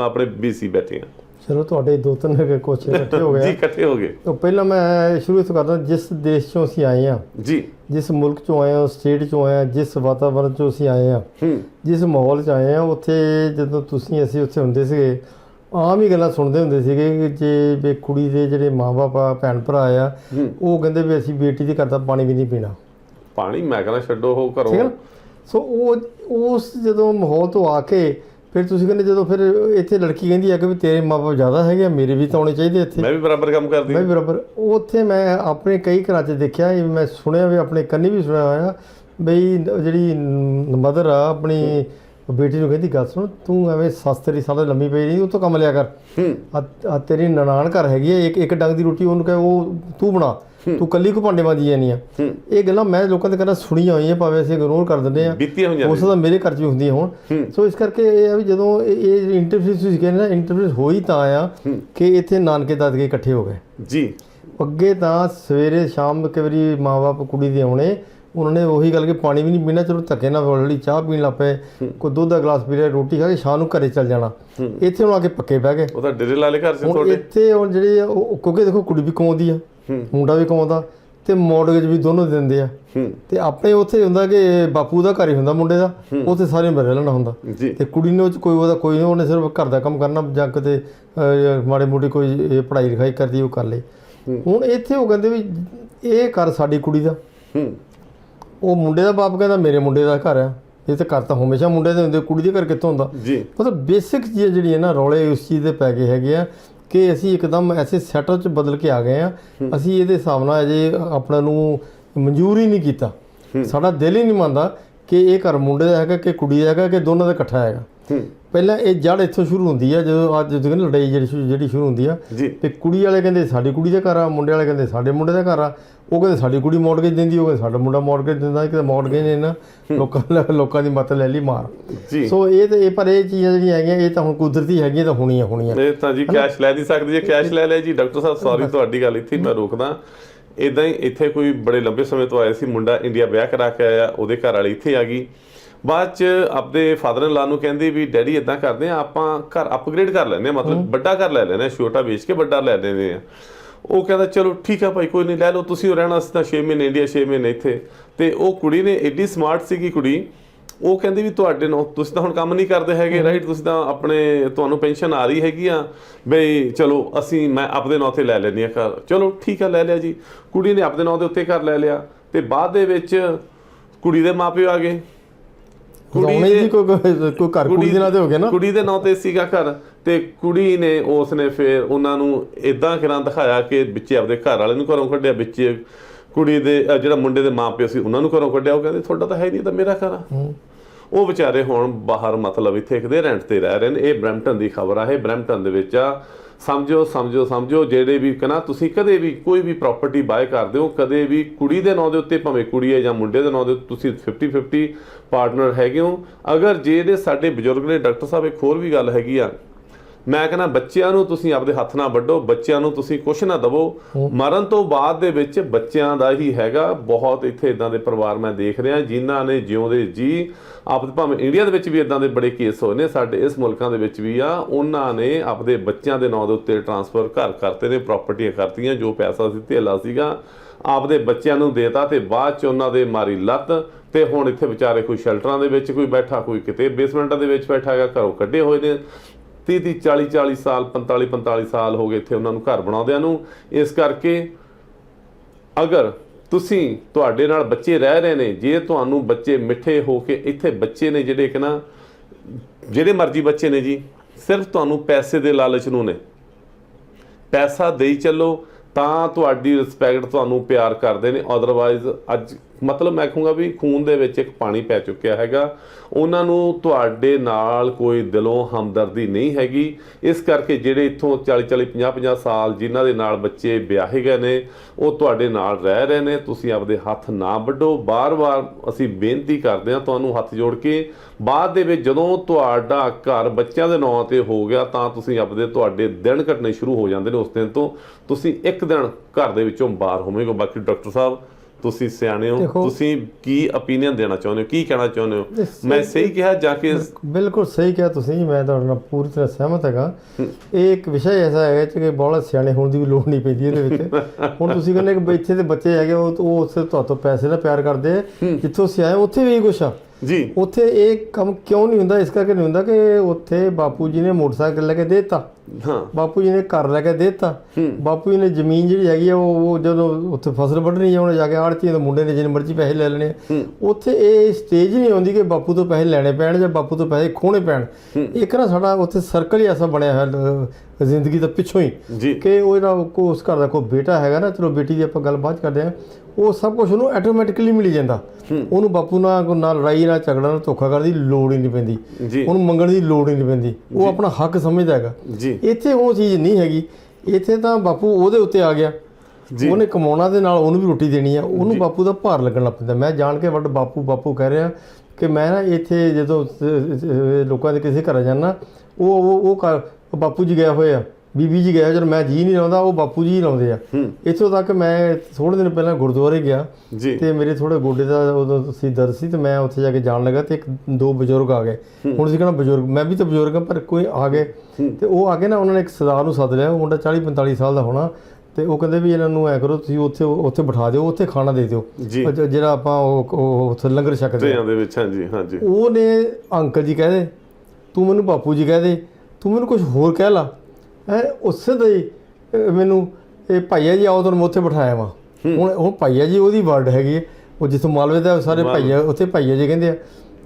ਆਪਣੇ ਬੀਸੀ ਬੈਠੇ ਹਾਂ। ਚਲੋ ਤੁਹਾਡੇ ਦੋ ਤਿੰਨ ਕੁਐਸਚਨ ਇਕੱਠੇ ਹੋ ਜੀ ਗਏ ਇਕੱਠੇ ਹੋ ਗਏ। ਤਾਂ ਪਹਿਲਾਂ ਮੈਂ ਸ਼ੁਰੂ ਤੋਂ ਕਰਦਾ ਜਿਸ ਦੇਸ਼ ਚੋਂ ਅਸੀਂ ਆਏ ਹਾਂ ਜੀ। ਜਿਸ ਮੁਲਕ ਚੋਂ ਆਏ ਹਾਂ ਸਟੇਟ ਚੋਂ ਆਏ ਹਾਂ ਜਿਸ ਵਾਤਾਵਰਣ ਚੋਂ ਅਸੀਂ ਆਏ ਹਾਂ ਹੂੰ। ਜਿਸ ਮਾਹੌਲ 'ਚ ਆਏ ਆ ਉੱਥੇ ਜਦੋਂ ਤੁਸੀਂ ਅਸੀਂ ਉੱਥੇ ਹੁੰਦੇ ਸੀਗੇ ਆਮ ਹੀ ਗੱਲਾਂ ਸੁਣਦੇ ਹੁੰਦੇ ਸੀਗੇ ਕਿ ਜੇ ਵੀ ਕੁੜੀ ਦੇ ਜਿਹੜੇ ਮਾਪੇ ਭੈਣ ਭਰਾ ਆ। ਉਹ ਕਹਿੰਦੇ ਵੀ ਅਸੀਂ ਬੇਟੀ ਦੇ ਘਰ ਦਾ ਪਾਣੀ ਵੀ ਨਹੀਂ ਪੀਣਾ। ਪਾਣੀ ਮੈਂ ਕਹਿੰਦਾ ਛੱਡੋ ਉਹ ਠੀਕ ਹੈ ਘਰੋਂ ਨਾ? ਸੋ ਉਹ ਉਸ ਜਦੋਂ ਮਾਹੌਲ ਤੋਂ ਆ ਕੇ ਫਿਰ ਤੁਸੀਂ ਕਹਿੰਦੇ ਜਦੋਂ ਫਿਰ ਇੱਥੇ ਲੜਕੀ ਕਹਿੰਦੀ ਆ ਕਿ ਵੀ ਤੇਰੇ ਮਾਪੇ ਜ਼ਿਆਦਾ ਹੈਗੇ ਆ ਮੇਰੇ ਵੀ ਤਾਂ ਹੋਣੇ ਚਾਹੀਦੇ ਇੱਥੇ। ਮੈਂ ਵੀ ਬਰਾਬਰ ਕੰਮ ਕਰਦੀ। ਮੈਂ ਵੀ ਬਰਾਬਰ। ਉੱਥੇ ਮੈਂ ਆਪਣੇ ਕਈ ਘਰਾਂ 'ਚ ਦੇਖਿਆ ਇਹ ਮੈਂ ਸੁਣਿਆ ਵੀ ਆਪਣੇ ਕੰਨੀ ਵੀ ਸੁਣਿਆ ਹੋਇਆ ਬਈ ਜਿਹੜੀ ਮਦਰ ਆ ਆਪਣੀ ਬੇਟੀ ਨੂੰ ਕਹਿੰਦੀ ਗੱਲ ਸੁਣ ਤੂੰ ਐਵੇਂ ਸਸਤਰੀ ਸਾਲੇ ਲੰਮੀ ਪਈ ਨਹੀਂ ਉਹ ਤੋਂ ਕੰਮ ਲਿਆ ਕਰ। ਹੂੰ। ਆ ਤੇਰੀ ਨਨਾਣ ਘਰ ਹੈਗੀ ਹੈ ਇੱਕ ਇੱਕ ਡੰਗ ਦੀ ਰੋਟੀ ਉਹਨੂੰ ਕਹੇ ਉਹ ਤੂੰ ਬਣਾ। ਤੂੰ ਕੱਲੀ ਕੋ ਭਾਂਡੇ ਮਾਂਜੀ ਜਾਨੀ ਆ। ਇਹ ਗੱਲਾਂ ਮੈਂ ਲੋਕਾਂ ਦੇ ਕੰਨਾਂ ਸੁਣੀਆਂ ਹੋਈਆਂ ਭਾਵੇਂ ਅਸੀਂ ਇਗਨੋਰ ਕਰ ਦਿੰਦੇ ਆ। ਉਸ ਦਾ ਮੇਰੇ ਘਰ 'ਚ ਵੀ ਹੁੰਦੀਆਂ ਹੁਣ। ਸੋ ਇਸ ਕਰਕੇ ਇਹ ਆ ਵੀ ਜਦੋਂ ਇਹ ਇੰਟਰਵਿਊ ਤੁਸੀਂ ਕਹਿੰਦੇ ਨਾ ਇੰਟਰਵਿਊ ਹੋਈ ਤਾਂ ਆ ਕਿ ਇੱਥੇ ਨਾਨਕੇ ਦਾਦਕੇ ਇਕੱਠੇ ਹੋ ਗਏ। ਜੀ। ਅੱਗੇ ਤਾਂ ਸਵੇਰੇ ਸ਼ਾਮ ਕਈ ਵਾਰੀ ਮਾਂ-ਬਾਪ ਕੁੜੀ ਦੇ ਆਉਣੇ ਉਹਨਾਂ ਨੇ ਉਹੀ ਗੱਲ ਕਿ ਪਾਣੀ ਵੀ ਨਹੀਂ ਪੀਣਾ ਚਲੋ ਧੱਕੇ ਨਾਲ ਆਲਰੇਡੀ ਚਾਹ ਪੀਣ ਲੱਗ ਪਏ ਕੋਈ ਦੁੱਧ ਦਾ ਗਲਾਸ ਪੀ ਲਿਆ ਰੋਟੀ ਖਾ ਕੇ ਸ਼ਾਮ ਨੂੰ ਘਰੇ ਚੱਲ ਜਾਣਾ ਇੱਥੇ ਹੁਣ ਆ ਕੇ ਪੱਕੇ ਬਹਿ ਗਏ ਉਹ ਤਾਂ ਡੇਰੇ ਲਾਲੇ ਘਰ ਸੀ ਤੁਹਾਡੇ ਇੱਥੇ ਹੁਣ ਜਿਹੜੇ ਆ, ਉਹ ਕਿਉਂਕਿ ਦੇਖੋ ਕੁੜੀ ਵੀ ਕਮਾਉਂਦੀ ਆ। ਮੁੰਡਾ ਵੀ ਕਮਾਉਂਦਾ ਤੇ ਮੌਰਗੇਜ ਵੀ ਦੋਨੋਂ ਦਿੰਦੇ ਆ ਤੇ ਆਪਣੇ ਉੱਥੇ ਹੁੰਦਾ ਕਿ ਬਾਪੂ ਦਾ ਘਰ ਹੀ ਹੁੰਦਾ ਮੁੰਡੇ ਦਾ ਉੱਥੇ ਸਾਰੇ ਮਰੇ ਲੈਣਾ ਹੁੰਦਾ ਤੇ ਕੁੜੀ ਨੇ ਉਹ 'ਚ ਕੋਈ ਉਹਦਾ ਕੋਈ ਨਹੀਂ ਉਹਨੇ ਸਿਰਫ ਘਰ ਦਾ ਕੰਮ ਕਰਨਾ ਜਾਂ ਕਿਤੇ ਮਾੜੇ ਮੋਟੀ ਕੋਈ ਇਹ ਪੜ੍ਹਾਈ ਲਿਖਾਈ ਕਰਦੀ ਉਹ ਕਰ ਲੇ ਹੁਣ ਇੱਥੇ ਉਹ ਕਹਿੰਦੇ ਵੀ ਇਹ ਘਰ ਸਾਡੀ ਕੁੜੀ ਦਾ ਉਹ ਮੁੰਡੇ ਦਾ ਬਾਪ ਕਹਿੰਦਾ ਮੇਰੇ ਮੁੰਡੇ ਦਾ ਘਰ ਆ ਇਹ ਤਾਂ ਘਰ ਤਾਂ ਹਮੇਸ਼ਾ ਮੁੰਡੇ ਦੇ ਹੁੰਦੇ ਕੁੜੀ ਦੇ ਘਰ ਕਿੱਥੋਂ ਹੁੰਦਾ? ਜੀ। ਮਤਲਬ ਬੇਸਿਕ ਚੀਜ਼ਾਂ ਜਿਹੜੀਆਂ ਨਾ ਰੌਲੇ ਉਸ ਚੀਜ਼ ਦੇ ਪੈ ਗਏ ਹੈਗੇ ਆ ਕਿ ਅਸੀਂ ਇੱਕਦਮ ਐਸੇ ਸੈਟਲ 'ਚ ਬਦਲ ਕੇ ਆ ਗਏ ਆ। ਅਸੀਂ ਇਹਦੇ ਹਿਸਾਬ ਨਾਲ ਅਜੇ ਆਪਣਾ ਨੂੰ ਮਨਜ਼ੂਰ ਹੀ ਨਹੀਂ ਕੀਤਾ। ਸਾਡਾ ਦਿਲ ਹੀ ਨਹੀਂ ਮੰਨਦਾ ਕਿ ਇਹ ਘਰ ਮੁੰਡੇ ਦਾ ਹੈਗਾ ਕਿ ਕੁੜੀ ਦਾ ਹੈਗਾ ਕਿ ਦੋਨਾਂ ਦਾ ਇਕੱਠਾ ਹੈਗਾ। ਹੂੰ। ਪਹਿਲਾਂ ਇਹ ਜੜ ਇੱਥੋਂ ਸ਼ੁਰੂ ਹੁੰਦੀ ਆ ਜਦੋਂ ਅੱਜ ਜਦੋਂ ਲੜਾਈ ਜਿਹੜੀ ਸ਼ੁਰੂ- ਜਿਹੜੀ ਸ਼ੁਰੂ ਹੁੰਦੀ ਆ। ਤੇ ਕੁੜੀ ਵਾਲੇ ਕਹਿੰਦੇ ਸਾਡੀ ਕੁੜੀ ਦਾ ਘਰ ਆ ਮੁੰਡੇ ਵਾਲੇ ਕਹਿੰਦੇ ਸਾਡੇ ਮੁੰਡੇ ਦਾ ਘਰ ਆ। ਉਹ ਕਹਿੰਦੇ ਸਾਡੀ ਕੁੜੀ ਮੌਰਗੇਜ ਦਿੰਦੀ ਉਹ ਕਹਿੰਦੇ ਸਾਡਾ ਮੁੰਡਾ ਮੌਰਗੇਜ ਦਿੰਦਾ ਕਿ ਮੌਰਗੇਜ ਨੇ ਨਾ ਲੋਕਾਂ ਲੋਕਾਂ ਦੀ ਮਤ ਲੈ ਲਈ ਮਾਰ। ਸੋ ਇਹ ਤੇ ਇਹ ਪਰ ਇਹ ਚੀਜ਼ਾਂ ਜਿਹੜੀਆਂ ਹੈਗੀਆਂ ਇਹ ਤਾਂ ਹੁਣ ਕੁਦਰਤੀ ਹੈਗੀਆਂ ਤਾਂ ਹੋਣੀਆਂ ਹੋਣੀਆਂ। ਇਹ ਤਾਂ ਜੀ ਕੈਸ਼ ਲੈ ਨਹੀਂ ਸਕਦੀ ਜੇ ਕੈਸ਼ ਲੈ ਲਿਆ ਜੀ ਡਾਕਟਰ ਸਾਹਿਬ ਸੌਰੀ ਤੁਹਾਡੀ ਗੱਲ ਇੱਥੇ ਮੈਂ ਰੋਕਦਾ। ਇਦਾਂ ਹੀ ਇੱਥੇ ਕੋਈ ਬੜੇ ਲੰਬੇ ਸਮੇਂ ਤੋਂ ਆਏ ਸੀ ਮੁੰਡਾ ਇੰਡੀਆ ਵਿਆਹ ਕਰਾ ਕੇ ਆਇਆ ਉਹਦੇ ਘਰ ਵਾਲੀ ਇੱਥੇ ਆ ਗਈ। ਬਾਅਦ ਚ ਆਪਦੇ ਫਾਦਰ ਇਨ ਲਾ ਨੂੰ ਕਹਿੰਦੀ ਵੀ ਡੈਡੀ ਇਦਾਂ ਕਰਦੇ ਆ ਆਪਾਂ ਘਰ ਅਪਗ੍ਰੇਡ ਕਰ ਲੈਂਦੇ ਆ ਮਤਲਬ ਵੱਡਾ ਘਰ ਲੈ ਲੈਂਦੇ ਆ ਛੋਟਾ ਵੇਚ ਕੇ ਵੱਡਾ ਲੈ ਲੈਂਦੇ ਆ। ਉਹ ਕਹਿੰਦਾ ਚਲੋ ਠੀਕ ਆ ਭਾਈ ਕੋਈ ਨਹੀਂ ਲੈ ਲਓ ਤੁਸੀਂ ਉਹ ਰਹਿਣਾ ਸੀ ਤਾਂ 6 ਮਹੀਨੇ ਇੰਡੀਆ 6 ਮਹੀਨੇ ਇੱਥੇ। ਤੇ ਉਹ ਕੁੜੀ ਨੇ ਐਡੀ ਸਮਾਰਟ ਸੀਗੀ ਕੁੜੀ ਉਹ ਕਹਿੰਦੀ ਵੀ ਤੁਹਾਡੇ ਨਾਲ ਤੁਸੀਂ ਤਾਂ ਹੁਣ ਕੰਮ ਨਹੀਂ ਕਰਦੇ ਹੈਗੇ ਰਾਈਟ ਤੁਸੀਂ ਤਾਂ ਆਪਣੇ ਤੁਹਾਨੂੰ ਪੈਨਸ਼ਨ ਆ ਰਹੀ ਹੈਗੀ ਆ ਬਈ ਚਲੋ ਅਸੀਂ ਮੈਂ ਆਪਦੇ ਨਾਂ ਤੇ ਲੈ ਲੈਣੀ ਆ ਘਰ। ਚਲੋ ਠੀਕ ਆ ਲੈ ਲਿਆ ਜੀ। ਕੁੜੀ ਨੇ ਆਪਦੇ ਨਾਂ ਦੇ ਉੱਤੇ ਘਰ ਲੈ ਲਿਆ ਤੇ ਬਾਅਦ ਦੇ ਵਿੱਚ ਕੁੜੀ ਦੇ ਮਾਪਿਓ ਆ ਗਏ। ਕੁੜੀ ਜੀ ਕੋਈ ਕੋਈ ਘਰ ਕੁੜੀ ਦੇ ਨਾਂ ਤੇ ਹੋ ਗਿਆ ਨਾ। ਕੁੜੀ ਦੇ ਨਾਂ ਤੇ ਸੀਗਾ ਘਰ ਤੇ ਕੁੜੀ ਨੇ ਉਸ ਨੇ ਫਿਰ ਉਹਨਾਂ ਨੂੰ ਇਦਾਂ ਕਿਰਾਂ ਦਿਖਾਇਆ ਕਿ ਵਿੱਚੇ ਆਪਦੇ ਘਰ ਵਾਲੇ ਨੂੰ ਘਰੋਂ ਕੱਢਿਆ ਵਿੱਚੇ ਕੁੜੀ ਦੇ ਜਿਹੜਾ ਮੁੰਡੇ ਦੇ ਮਾਪਿਓ ਸੀ ਉਹਨਾਂ ਨੂੰ ਘਰੋਂ ਕੱਢਿਆ ਉਹ ਕਹਿੰਦੇ ਤੁਹਾਡਾ ਤਾਂ ਹੈ ਨਹੀਂ ਤਾਂ ਮੇਰਾ ਘਰ ਆ। ਉਹ ਵਿਚਾਰੇ ਹੁਣ ਬਾਹਰ ਮਤਲਬ ਇੱਥੇ ਕਿਤੇ ਰੈਂਟ ਤੇ ਰਹਿ ਰਹੇ ਨੇ। ਇਹ ਬ੍ਰੈਂਪਟਨ ਦੀ ਖਬਰ ਆ। ਇਹ ਬ੍ਰੈਂਪਟਨ ਦੇ ਵਿੱਚ ਆ। ਸਮਝੋ ਸਮਝੋ ਸਮਝੋ, ਜਿਹੜੇ ਵੀ ਕਹਣਾ ਤੁਸੀਂ ਕਦੇ ਵੀ ਕੋਈ ਵੀ ਪ੍ਰਾਪਰਟੀ ਬਾਏ ਕਰਦੇ ਹੋ, ਕਦੇ ਵੀ ਕੁੜੀ ਦੇ ਨਾਂ ਦੇ ਉੱਤੇ, ਭਾਵੇਂ ਕੁੜੀ ਹੈ ਜਾਂ ਮੁੰਡੇ ਦੇ ਨਾਂ ਦੇ ਉੱਤੇ, ਤੁਸੀਂ 50 50 ਪਾਰਟਨਰ ਹੈਗੇ ਹੋ। ਅਗਰ ਜਿਹੜੇ ਸਾਡੇ ਬਜ਼ੁਰਗ ਨੇ, ਡਾਕਟਰ ਸਾਹਿਬ, ਇੱਕ ਹੋਰ ਵੀ ਗੱਲ ਹੈਗੀ ਆ ਮੈਂ ਕਹਿੰਦਾ ਬੱਚਿਆਂ ਨੂੰ ਤੁਸੀਂ ਆਪਦੇ ਹੱਥ ਨਾਲ ਵੱਢੋ ਬੱਚਿਆਂ ਨੂੰ ਤੁਸੀਂ ਕੁਛ ਨਾ ਦਵੋ। ਮਰਨ ਤੋਂ ਬਾਅਦ ਦੇ ਵਿੱਚ ਬੱਚਿਆਂ ਦਾ ਹੀ ਹੈਗਾ। ਬਹੁਤ ਇੱਥੇ ਇਦਾਂ ਦੇ ਪਰਿਵਾਰ ਮੈਂ ਦੇਖ ਰਿਹਾ ਜਿਨ੍ਹਾਂ ਨੇ ਜਿਉਂਦੇ ਜੀ ਆਪ ਭਾਵੇਂ ਇੰਡੀਆ ਦੇ ਵਿੱਚ ਵੀ ਇਦਾਂ ਦੇ ਬੜੇ ਕੇਸ ਹੋਏ ਨੇ ਸਾਡੇ ਇਸ ਮੁਲਕਾਂ ਦੇ ਵਿੱਚ ਵੀ ਆ ਉਹਨਾਂ ਨੇ ਆਪਦੇ ਬੱਚਿਆਂ ਦੇ ਨਾਂ ਦੇ ਉੱਤੇ ਟਰਾਂਸਫਰ ਘਰ ਕਰਤੇ ਨੇ ਪ੍ਰਾਪਰਟੀਆਂ ਕਰਤੀਆਂ ਜੋ ਪੈਸਾ ਸੀ ਧੇਲਾ ਸੀਗਾ। ਆਪਦੇ ਬੱਚਿਆਂ ਨੂੰ ਦੇਤਾ ਤੇ ਬਾਅਦ ਚ ਉਹਨਾਂ ਦੇ ਮਾਰੀ ਲੱਤ ਤੇ ਹੁਣ ਇੱਥੇ ਵਿਚਾਰੇ ਕੋਈ ਸ਼ੈਲਟਰਾਂ ਦੇ ਵਿੱਚ ਕੋਈ ਬੈਠਾ ਕੋਈ ਕਿਤੇ ਬੇਸਮੈਂਟਾਂ ਦੇ ਵਿੱਚ ਬੈਠਾ ਹੈਗਾ ਘਰੋਂ ਕੱਢੇ ਹੋਏ ਨੇ। 30 30 40 40 ਸਾਲ 45 45 ਸਾਲ ਹੋ ਗਏ ਇੱਥੇ ਉਹਨਾਂ ਨੂੰ ਘਰ ਬਣਾਉਂਦਿਆਂ ਨੂੰ। ਇਸ ਕਰਕੇ ਅਗਰ ਤੁਸੀਂ ਤੁਹਾਡੇ ਨਾਲ ਬੱਚੇ ਰਹਿ ਰਹੇ ਨੇ, ਜੇ ਤੁਹਾਨੂੰ ਬੱਚੇ ਮਿੱਠੇ ਹੋ ਕੇ ਇੱਥੇ ਬੱਚੇ ਨੇ ਜਿਹੜੇ ਕਿ ਨਾ, ਜਿਹੜੇ ਮਰਜ਼ੀ ਬੱਚੇ ਨੇ ਜੀ, ਸਿਰਫ ਤੁਹਾਨੂੰ ਪੈਸੇ ਦੇ ਲਾਲਚ ਨੂੰ ਨੇ। ਪੈਸਾ ਦੇਈ ਚੱਲੋ ਤਾਂ ਤੁਹਾਡੀ ਰਿਸਪੈਕਟ ਤੁਹਾਨੂੰ ਪਿਆਰ ਕਰਦੇ ਨੇ। ਅਦਰਵਾਈਜ਼ ਅੱਜ ਮਤਲਬ ਮੈਂ ਕਹੂੰਗਾ ਵੀ ਖੂਨ ਦੇ ਵਿੱਚ ਇੱਕ ਪਾਣੀ ਪੈ ਚੁੱਕਿਆ ਹੈਗਾ। ਉਹਨਾਂ ਨੂੰ ਤੁਹਾਡੇ ਨਾਲ ਕੋਈ ਦਿਲੋਂ ਹਮਦਰਦੀ ਨਹੀਂ ਹੈਗੀ। ਇਸ ਕਰਕੇ ਜਿਹੜੇ ਇੱਥੋਂ 40 40 50 50 ਸਾਲ ਜਿਨ੍ਹਾਂ ਦੇ ਨਾਲ ਬੱਚੇ ਵਿਆਹੇ ਗਏ ਨੇ, ਉਹ ਤੁਹਾਡੇ ਨਾਲ ਰਹਿ ਰਹੇ ਨੇ। ਤੁਸੀਂ ਆਪਦੇ ਹੱਥ ਨਾ ਵੱਢੋ। ਬਾਰ-ਬਾਰ ਅਸੀਂ ਬੇਨਤੀ ਕਰਦੇ ਹਾਂ ਤੁਹਾਨੂੰ ਹੱਥ ਜੋੜ ਕੇ। ਬਾਅਦ ਦੇ ਵਿੱਚ ਜਦੋਂ ਤੁਹਾਡਾ ਘਰ ਬੱਚਿਆਂ ਦੇ ਨਾਂ ਤੇ ਹੋ ਗਿਆ, ਤਾਂ ਤੁਸੀਂ ਆਪਦੇ ਤੁਹਾਡੇ ਦਿਨ ਘਟਨੇ ਸ਼ੁਰੂ ਹੋ ਜਾਂਦੇ ਨੇ ਉਸ ਦਿਨ ਤੋਂ। ਤੁਸੀਂ ਇੱਕ ਦਿਨ ਘਰ ਦੇ ਵਿੱਚੋਂ ਬਾਹਰ ਹੋਵੋਗੇ। ਬਾਕੀ ਡਾਕਟਰ ਸਾਹਿਬ ਤੁਸੀਂ ਸਿਆਣੇ ਹੋ ਤੁਸੀਂ ਕੀ opinion ਦੇਣਾ ਚਾਹੁੰਦੇ ਹੋ ਕੀ ਕਹਿਣਾ ਚਾਹੁੰਦੇ ਹੋ? ਮੈਂ ਸਹੀ ਕਿਹਾ ਜਾ ਕੇ ਬਿਲਕੁਲ ਸਹੀ ਕਿਹਾ ਤੁਸੀਂ ਮੈਂ ਤੁਹਾਡੇ ਨਾਲ ਪੂਰੀ ਤਰ੍ਹਾਂ ਸਹਿਮਤ ਹੈਗਾ। ਇਹ ਇੱਕ ਵਿਸ਼ਾ ਐਸਾ ਹੈਗਾ ਕਿ ਬਹੁਤ ਸਿਆਣੇ ਹੋਣ ਦੀ ਵੀ ਲੋੜ ਨਹੀਂ ਪੈਂਦੀ ਇਹਦੇ ਵਿੱਚ। ਹੁਣ ਤੁਸੀਂ ਕਹਿੰਦੇ ਕਿ ਇੱਥੇ ਦੇ ਬੱਚੇ ਹੈਗੇ ਉਹ ਉਹ ਉਸੇ ਤੁਹਾਤੋਂ ਪੈਸੇ ਨਾਲ ਪਿਆਰ ਕਰਦੇ ਜਿੱਥੋਂ ਅਸੀਂ ਆਏ ਉੱਥੇ ਵੀ ਕੁਛ ਆ। ਜੀ। ਉੱਥੇ ਇਹ ਕੰਮ ਕਿਉਂ ਨਹੀਂ ਹੁੰਦਾ? ਇਸ ਕਰਕੇ ਨਹੀਂ ਹੁੰਦਾ ਕਿ ਉੱਥੇ ਬਾਪੂ ਜੀ ਨੇ ਮੋਟਰਸਾਈਕਲ ਲੈ ਕੇ ਦੇ ਦਿੱਤਾ। ਹਾਂ। ਬਾਪੂ ਜੀ ਨੇ ਘਰ ਲੈ ਕੇ ਦੇ ਦਿੱਤਾ। ਬਾਪੂ ਜੀ ਨੇ ਜ਼ਮੀਨ ਜਿਹੜੀ ਹੈਗੀ ਆ ਉਹ ਉਹ ਜਦੋਂ ਉੱਥੇ ਫਸਲ ਵੱਢਣੀ ਆ ਉਹਨੇ ਜਾ ਕੇ ਆੜਤੀ ਦੇ ਮੁੰਡੇ ਨੇ ਜਿੰਨੇ ਮਰਜ਼ੀ ਪੈਸੇ ਲੈ ਲੈਣੇ। ਉੱਥੇ ਇਹ ਸਟੇਜ ਨਹੀਂ ਆਉਂਦੀ ਕਿ ਬਾਪੂ ਤੋਂ ਪੈਸੇ ਲੈਣੇ ਪੈਣ ਜਾਂ ਬਾਪੂ ਤੋਂ ਪੈਸੇ ਖੋਣੇ ਪੈਣ। ਇੱਕ ਨਾ ਸਾਡਾ ਉੱਥੇ ਸਰਕਲ ਹੀ ਐਸਾ ਬਣਿਆ ਹੋਇਆ ਜ਼ਿੰਦਗੀ ਦਾ ਪਿੱਛੋਂ ਹੀ ਕਿ ਉਹ ਜਿਹੜਾ ਉਸ ਘਰ ਦਾ ਕੋਈ ਬੇਟਾ ਹੈਗਾ ਨਾ ਚਲੋ ਬੇਟੀ ਦੀ ਆਪਾਂ ਗੱਲ ਬਾਅਦ ਕਰਦੇ ਆ। ਉਹ ਸਭ ਕੁਝ ਉਹਨੂੰ ਆਟੋਮੈਟਿਕਲੀ ਮਿਲ ਜਾਂਦਾ। ਉਹਨੂੰ ਬਾਪੂ ਨਾਲ ਕੋਈ ਨਾਲ ਲੜਾਈ ਨਾਲ ਝਗੜਾ ਨਾਲ ਧੋਖਾ ਕਰਨ ਦੀ ਲੋੜ ਹੀ ਨਹੀਂ ਪੈਂਦੀ। ਉਹਨੂੰ ਮੰਗਣ ਦੀ ਲੋੜ ਹੀ ਨਹੀਂ ਪੈਂਦੀ। ਉਹ ਆਪਣਾ ਹੱਕ ਸਮਝਦਾ ਹੈਗਾ। ਇੱਥੇ ਉਹ ਚੀਜ਼ ਨਹੀਂ ਹੈਗੀ। ਇੱਥੇ ਤਾਂ ਬਾਪੂ ਉਹਦੇ ਉੱਤੇ ਆ ਗਿਆ। ਉਹਨੇ ਕਮਾਉਣਾ ਦੇ ਨਾਲ ਉਹਨੂੰ ਵੀ ਰੋਟੀ ਦੇਣੀ ਆ। ਉਹਨੂੰ ਬਾਪੂ ਦਾ ਭਾਰ ਲੱਗਣ ਲੱਗ ਪੈਂਦਾ। ਮੈਂ ਜਾਣ ਕੇ ਵੱਡ ਬਾਪੂ ਬਾਪੂ ਕਹਿ ਰਿਹਾ ਕਿ ਮੈਂ ਨਾ ਇੱਥੇ ਜਦੋਂ ਲੋਕਾਂ ਦੇ ਕਿਸੇ ਘਰ ਜਾਣਾ ਉਹ ਉਹ ਉਹ ਬਾਪੂ ਜੀ ਗਏ ਹੋਏ ਆ। ਬੀਬੀ ਜੀ ਹੋਏ, ਜਦੋਂ ਮੈਂ ਜੀ ਨਹੀਂ ਲਾਉਂਦਾ ਉਹ ਬਾਪੂ ਜੀ ਲਾਉਂਦੇ ਆ। ਇੱਥੋਂ ਤੱਕ ਮੈਂ ਥੋੜੇ ਦਿਨ ਪਹਿਲਾਂ ਗੁਰਦੁਆਰੇ ਗਿਆ ਤੇ ਮੇਰੇ ਥੋੜੇ ਗੋਡੇ ਦਾ ਉਦੋਂ ਸੀ ਦਰਦ ਸੀ ਤੇ ਮੈਂ ਉੱਥੇ ਜਾ ਕੇ ਜਾਣ ਲੱਗਾ ਤੇ ਇੱਕ ਦੋ ਬਜ਼ੁਰਗ ਆ ਗਏ। ਹੁਣ ਸੀ ਕਹਿੰਦਾ ਬਜ਼ੁਰਗ ਮੈਂ ਵੀ ਤਾਂ ਬਜ਼ੁਰਗ ਹਾਂ ਪਰ ਕੋਈ ਆ ਗਏ। ਤੇ ਉਹ ਆ ਕੇ ਨਾ ਉਹਨਾਂ ਨੇ ਇੱਕ ਸਰਦਾਰ ਨੂੰ ਸੱਦ ਲਿਆ ਉਹ ਮੁੰਡਾ 40 45 ਸਾਲ ਦਾ ਹੋਣਾ। ਤੇ ਉਹ ਕਹਿੰਦੇ ਵੀ ਇਹਨਾਂ ਨੂੰ ਐ ਕਰੋ ਤੁਸੀਂ ਉੱਥੇ ਉੱਥੇ ਬਿਠਾ ਦਿਓ ਉੱਥੇ ਖਾਣਾ ਦੇ ਦਿਓ। ਜਿਹੜਾ ਆਪਾਂ ਉਹ ਉੱਥੇ ਲੰਗਰ ਛਕਦੇ ਆ। ਦੇ ਵਿੱਚ ਹਾਂਜੀ ਹਾਂਜੀ। ਉਹਨੇ ਅੰਕਲ ਜੀ ਕਹਦੇ ਤੂੰ ਮੈਨੂੰ ਬਾਪੂ ਜੀ ਕਹਦੇ ਤੂੰ ਮੈਨੂੰ ਕੁਝ ਹੋਰ ਕਹਿ ਲਾ। ਹੈ ਉਸੇ ਦਾ ਹੀ ਮੈਨੂੰ ਇਹ ਭਾਈਆ ਜੀ ਆਓ ਤੁਹਾਨੂੰ ਉੱਥੇ ਬਿਠਾਇਆ ਵਾ। ਹੁਣ ਹੁਣ ਭਾਈਆ ਜੀ ਉਹਦੀ ਵਰਡ ਹੈਗੀ ਹੈ। ਉਹ ਜਿੱਥੋਂ ਮਾਲਵੇ ਦਾ ਸਾਰੇ ਭਾਈਆ ਉੱਥੇ ਭਾਈਆ ਜੀ ਕਹਿੰਦੇ ਆ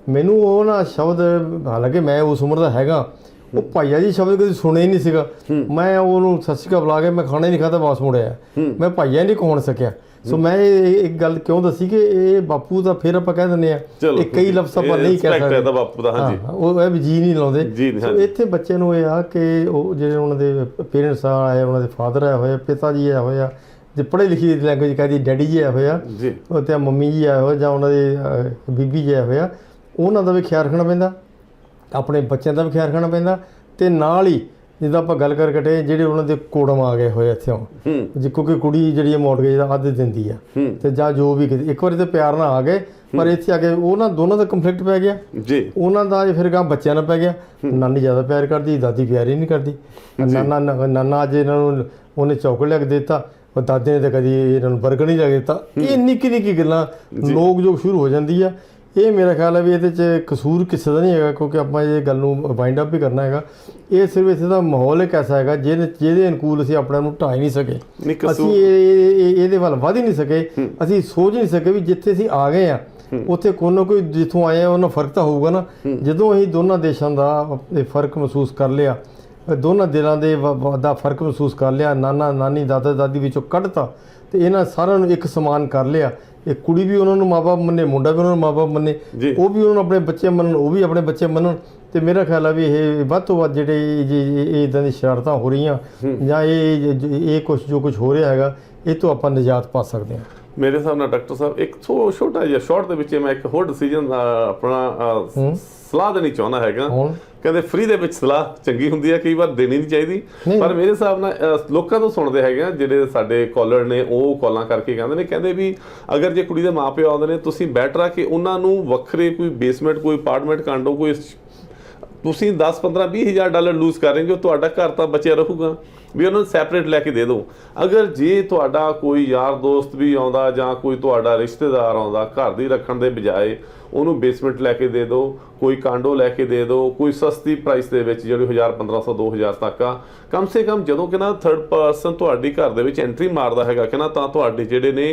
ਮੈਨੂੰ ਉਹ ਨਾ ਸ਼ਬਦ ਹਾਲਾਂਕਿ ਮੈਂ ਉਸ ਉਮਰ ਦਾ ਹੈਗਾ ਉਹ ਭਾਈਆ ਜੀ ਸ਼ਬਦ ਕਦੇ ਸੁਣਿਆ ਹੀ ਨਹੀਂ ਸੀਗਾ। ਮੈਂ ਉਹਨੂੰ ਸ਼੍ਰੀ ਅਕਾਲ ਬੁਲਾ ਕੇ ਮੈਂ ਖਾਣਾ ਹੀ ਨਹੀਂ ਖਾਦਾ ਵਾਪਸ ਮੁੜਿਆ ਮੈਂ ਭਾਈਆ ਨਹੀਂ ਕਹਣ ਸਕਿਆ ਸੋ ਮੈਂ ਇਹ ਇੱਕ ਗੱਲ ਕਿਉਂ ਦੱਸੀ ਕਿ ਇਹ ਬਾਪੂ ਦਾ ਫਿਰ ਆਪਾਂ ਕਹਿ ਦਿੰਦੇ ਆ ਇਹ ਕਈ ਲਫ਼ਜ਼ ਆਪਾਂ ਨਹੀਂ ਕਹਿ ਸਕਦੇ। ਤਾਂ ਬਾਪੂ ਦਾ ਹਾਂਜੀ। ਉਹ ਇਹ ਵੀ ਜੀ ਨਹੀਂ ਲਾਉਂਦੇ। ਸੋ। ਇੱਥੇ ਬੱਚੇ ਨੂੰ ਇਹ ਆ ਕਿ ਉਹ ਜਿਹੜੇ ਉਹਨਾਂ ਦੇ ਪੇਰੈਂਟਸ ਆਏ ਉਹਨਾਂ ਦੇ ਫਾਦਰ ਆਏ ਹੋਏ ਪਿਤਾ ਜੀ ਆਏ ਹੋਏ ਆ ਜੇ ਪੜ੍ਹੇ ਲਿਖੀ ਲੈਂਗੁਏਜ ਕਹਦੀ ਡੈਡੀ ਜੀ ਆਏ ਹੋਏ ਆ ਉਹ ਤੇ ਮੰਮੀ ਜੀ ਆਏ ਹੋਏ ਜਾਂ ਉਹਨਾਂ ਦੇ ਬੀਬੀ ਜੀ ਆਏ ਹੋਏ ਆ ਉਹਨਾਂ ਦਾ ਵੀ ਖਿਆਲ ਰੱਖਣਾ ਪੈਂਦਾ ਆਪਣੇ ਬੱਚਿਆਂ ਦਾ ਵੀ ਖਿਆਲ ਰੱਖਣਾ ਪੈਂਦਾ ਤੇ ਨਾਲ ਹੀ ਜਿੱਦਾਂ ਆਪਾਂ ਗੱਲ ਕਰ ਕਟੇ ਜਿਹੜੇ ਉਹਨਾਂ ਦੇ ਕੋੜਮ ਆ ਗਏ ਹੋਏ ਇੱਥੇ ਜੇ ਕਿਉਂਕਿ ਕੁੜੀ ਜਿਹੜੀ ਹੈ ਮੌਰਗੇਜ ਦਾ ਅੱਧ ਦਿੰਦੀ ਆ। ਤੇ ਜਾਂ ਜੋ ਵੀ ਇੱਕ ਵਾਰੀ ਤੇ ਪਿਆਰ ਨਾਲ ਆ ਗਏ ਪਰ ਇੱਥੇ ਆ ਕੇ ਉਹ ਨਾ ਦੋਨਾਂ ਦਾ ਕੰਫਲਿਕਟ ਪੈ ਗਿਆ। ਜੀ। ਉਹਨਾਂ ਦਾ ਫਿਰ ਗਾਂ ਬੱਚਿਆਂ ਨਾਲ ਪੈ ਗਿਆ। ਨਾਨੀ ਜ਼ਿਆਦਾ ਪਿਆਰ ਕਰਦੀ ਦਾਦੀ ਪਿਆਰ ਹੀ ਨਹੀਂ ਕਰਦੀ। ਨਾਨਾ ਨਾਨਾ ਅੱਜ ਇਹਨਾਂ ਨੂੰ ਉਹਨੇ ਚੌਕਲੇਟ ਲਿਆ ਕੇ ਦਿੱਤਾ ਉਹ ਦਾਦੇ ਨੇ ਤਾਂ ਕਦੀ ਇਹਨਾਂ ਨੂੰ 버ਗਰ ਨਹੀਂ ਲਿਆ ਕੇ ਦਿੱਤਾ। ਇਹ ਨਿੱਕੀ ਨਿੱਕੀ ਗੱਲਾਂ ਲੋਕ ਜੋ ਸ਼ੁਰੂ ਹੋ ਜਾਂਦੀ ਆ। ਇਹ ਮੇਰਾ ਖਿਆਲ ਹੈ ਵੀ ਇਹਦੇ 'ਚ ਕਸੂਰ ਕਿਸੇ ਦਾ ਨਹੀਂ ਹੈਗਾ ਕਿਉਂਕਿ ਆਪਾਂ ਇਹ ਗੱਲ ਨੂੰ ਵਾਈਂਡ ਅਪ ਵੀ ਕਰਨਾ ਹੈਗਾ। ਇਹ ਸਿਰਫ ਇੱਥੇ ਦਾ ਮਾਹੌਲ ਇੱਕ ਐਸਾ ਹੈਗਾ ਜਿਹਦੇ ਜਿਹਦੇ ਅਨੁਕੂਲ ਅਸੀਂ ਆਪਣੇ ਨੂੰ ਢਾਈ ਨਹੀਂ ਸਕੇ। ਅਸੀਂ ਇਹ- ਇਹ- ਇਹਦੇ ਵੱਲ ਵਧ ਹੀ ਨਹੀਂ ਸਕੇ। ਅਸੀਂ ਸੋਚ ਨਹੀਂ ਸਕੇ ਵੀ ਜਿੱਥੇ ਅਸੀਂ ਆ ਗਏ ਆ ਉੱਥੇ ਕੋਈ ਨਾ ਕੋਈ ਜਿੱਥੋਂ ਆਏ ਆ ਉਹਨਾਂ ਫ਼ਰਕ ਤਾਂ ਹੋਊਗਾ ਨਾ। ਜਦੋਂ ਅਸੀਂ ਦੋਨਾਂ ਦੇਸ਼ਾਂ ਦਾ ਇਹ ਫ਼ਰਕ ਮਹਿਸੂਸ ਕਰ ਲਿਆ ਦੋਨਾਂ ਦਿਲਾਂ ਦੇ ਦਾ ਫ਼ਰਕ ਮਹਿਸੂਸ ਕਰ ਲਿਆ ਨਾਨਾ ਨਾਨੀ ਦਾਦਾ ਦਾਦੀ ਵਿੱਚੋਂ ਕੱਢਤਾ ਤੇ ਇਹਨਾਂ ਸਾਰਿਆਂ ਨੂੰ ਇੱਕ ਸਮਾਨ ਕਰ ਲਿਆ। ਇਹ ਕੁੜੀ ਵੀ ਉਹਨਾਂ ਨੂੰ ਮਾਪੇ ਮੰਨੇ ਮੁੰਡਾ ਵੀ ਉਹਨਾਂ ਨੂੰ ਮਾਪੇ ਮੰਨੇ। ਉਹ ਵੀ ਉਹਨਾਂ ਨੂੰ ਆਪਣੇ ਬੱਚੇ ਮੰਨਣ ਉਹ ਵੀ ਆਪਣੇ ਬੱਚੇ ਮੰਨਣ। ਤੇ ਮੇਰਾ ਖਿਆਲ ਆ ਵੀ ਇਹ ਵੱਧ ਤੋਂ ਵੱਧ ਜਿਹੜੇ ਇਦਾਂ ਦੀ ਸ਼ਰਾਰਤਾਂ ਹੋ ਰਹੀਆਂ ਜਾਂ ਇਹ ਇਹ ਕੁਝ ਜੋ ਕੁਝ ਹੋ ਰਿਹਾ ਹੈਗਾ ਇਹ ਤੋਂ ਆਪਾਂ ਨਿਜਾਤ ਪਾ ਸਕਦੇ ਹਾਂ। ਮੇਰੇ ਹਿਸਾਬ ਨਾਲ ਡਾਕਟਰ ਸਾਹਿਬ ਇੱਕ ਛੋਟਾ ਜਿਹਾ ਸ਼ਾਰਟ ਦੇ ਵਿੱਚ ਮੈਂ ਇੱਕ ਹੋਰ ਡਿਸੀਜਨ ਆਪਣਾ ਸਲਾਹ ਦੇਣੀ ਚਾਹੁੰਦਾ ਹੈਗਾ। ਕਹਿੰਦੇ ਫ੍ਰੀ ਦੇ ਵਿੱਚ ਸਲਾਹ ਚੰਗੀ ਹੁੰਦੀ ਹੈ ਕਈ ਵਾਰ ਦੇਣੀ ਨਹੀਂ ਚਾਹੀਦੀ। ਪਰ ਮੇਰੇ ਹਿਸਾਬ ਨਾਲ ਲੋਕਾਂ ਤੋਂ ਸੁਣਦੇ ਹੈਗੇ ਆ ਜਿਹੜੇ ਸਾਡੇ ਕਾਲਰ ਨੇ ਉਹ ਕਾਲਾਂ ਕਰਕੇ ਕਹਿੰਦੇ ਨੇ ਕਹਿੰਦੇ ਵੀ ਅਗਰ ਜੇ ਕੁੜੀ ਦੇ ਮਾਪੇ ਆਉਂਦੇ ਨੇ ਤੁਸੀਂ ਬੈਟਰ ਆ ਕਿ ਉਹਨਾਂ ਨੂੰ ਵੱਖਰੇ ਕੋਈ ਬੇਸਮੈਂਟ ਕੋਈ ਅਪਾਰਟਮੈਂਟ ਕਾਂਡੋ ਕੋਈ ਤੁਸੀਂ 10 15 20 ਹਜ਼ਾਰ ਡਾਲਰ ਲੂਜ਼ ਕਰਨਗੇ ਉਹ ਤੁਹਾਡਾ ਘਰ ਤਾਂ ਬਚਿਆ ਰਹੂਗਾ। ਵੀ ਉਹਨਾਂ ਨੂੰ ਸੈਪਰੇਟ ਲੈ ਕੇ ਦੇ ਦਿਓ। ਅਗਰ ਜੇ ਤੁਹਾਡਾ ਕੋਈ ਯਾਰ ਦੋਸਤ ਵੀ ਆਉਂਦਾ ਜਾਂ ਕੋਈ ਤੁਹਾਡਾ ਰਿਸ਼ਤੇਦਾਰ ਆਉਂਦਾ ਘਰ ਦੀ ਰੱਖਣ ਦੇ ਬਜਾਏ ਉਹਨੂੰ ਬੇਸਮੈਂਟ ਲੈ ਕੇ ਦੇ ਦਿਓ ਕੋਈ ਕਾਂਡੋ ਲੈ ਕੇ ਦੇ ਦਿਓ ਕੋਈ ਸਸਤੀ ਪ੍ਰਾਈਸ ਦੇ ਵਿੱਚ ਜਿਹੜੀ 1000 1500 2000 ਤੱਕ ਆ। ਕਮ ਸੇ ਕਮ ਜਦੋਂ ਕਿ ਨਾ ਥਰਡ ਪਰਸਨ ਤੁਹਾਡੀ ਘਰ ਦੇ ਵਿੱਚ ਐਂਟਰੀ ਮਾਰਦਾ ਹੈਗਾ ਕਿ ਨਾ ਤਾਂ ਤੁਹਾਡੇ ਜਿਹੜੇ ਨੇ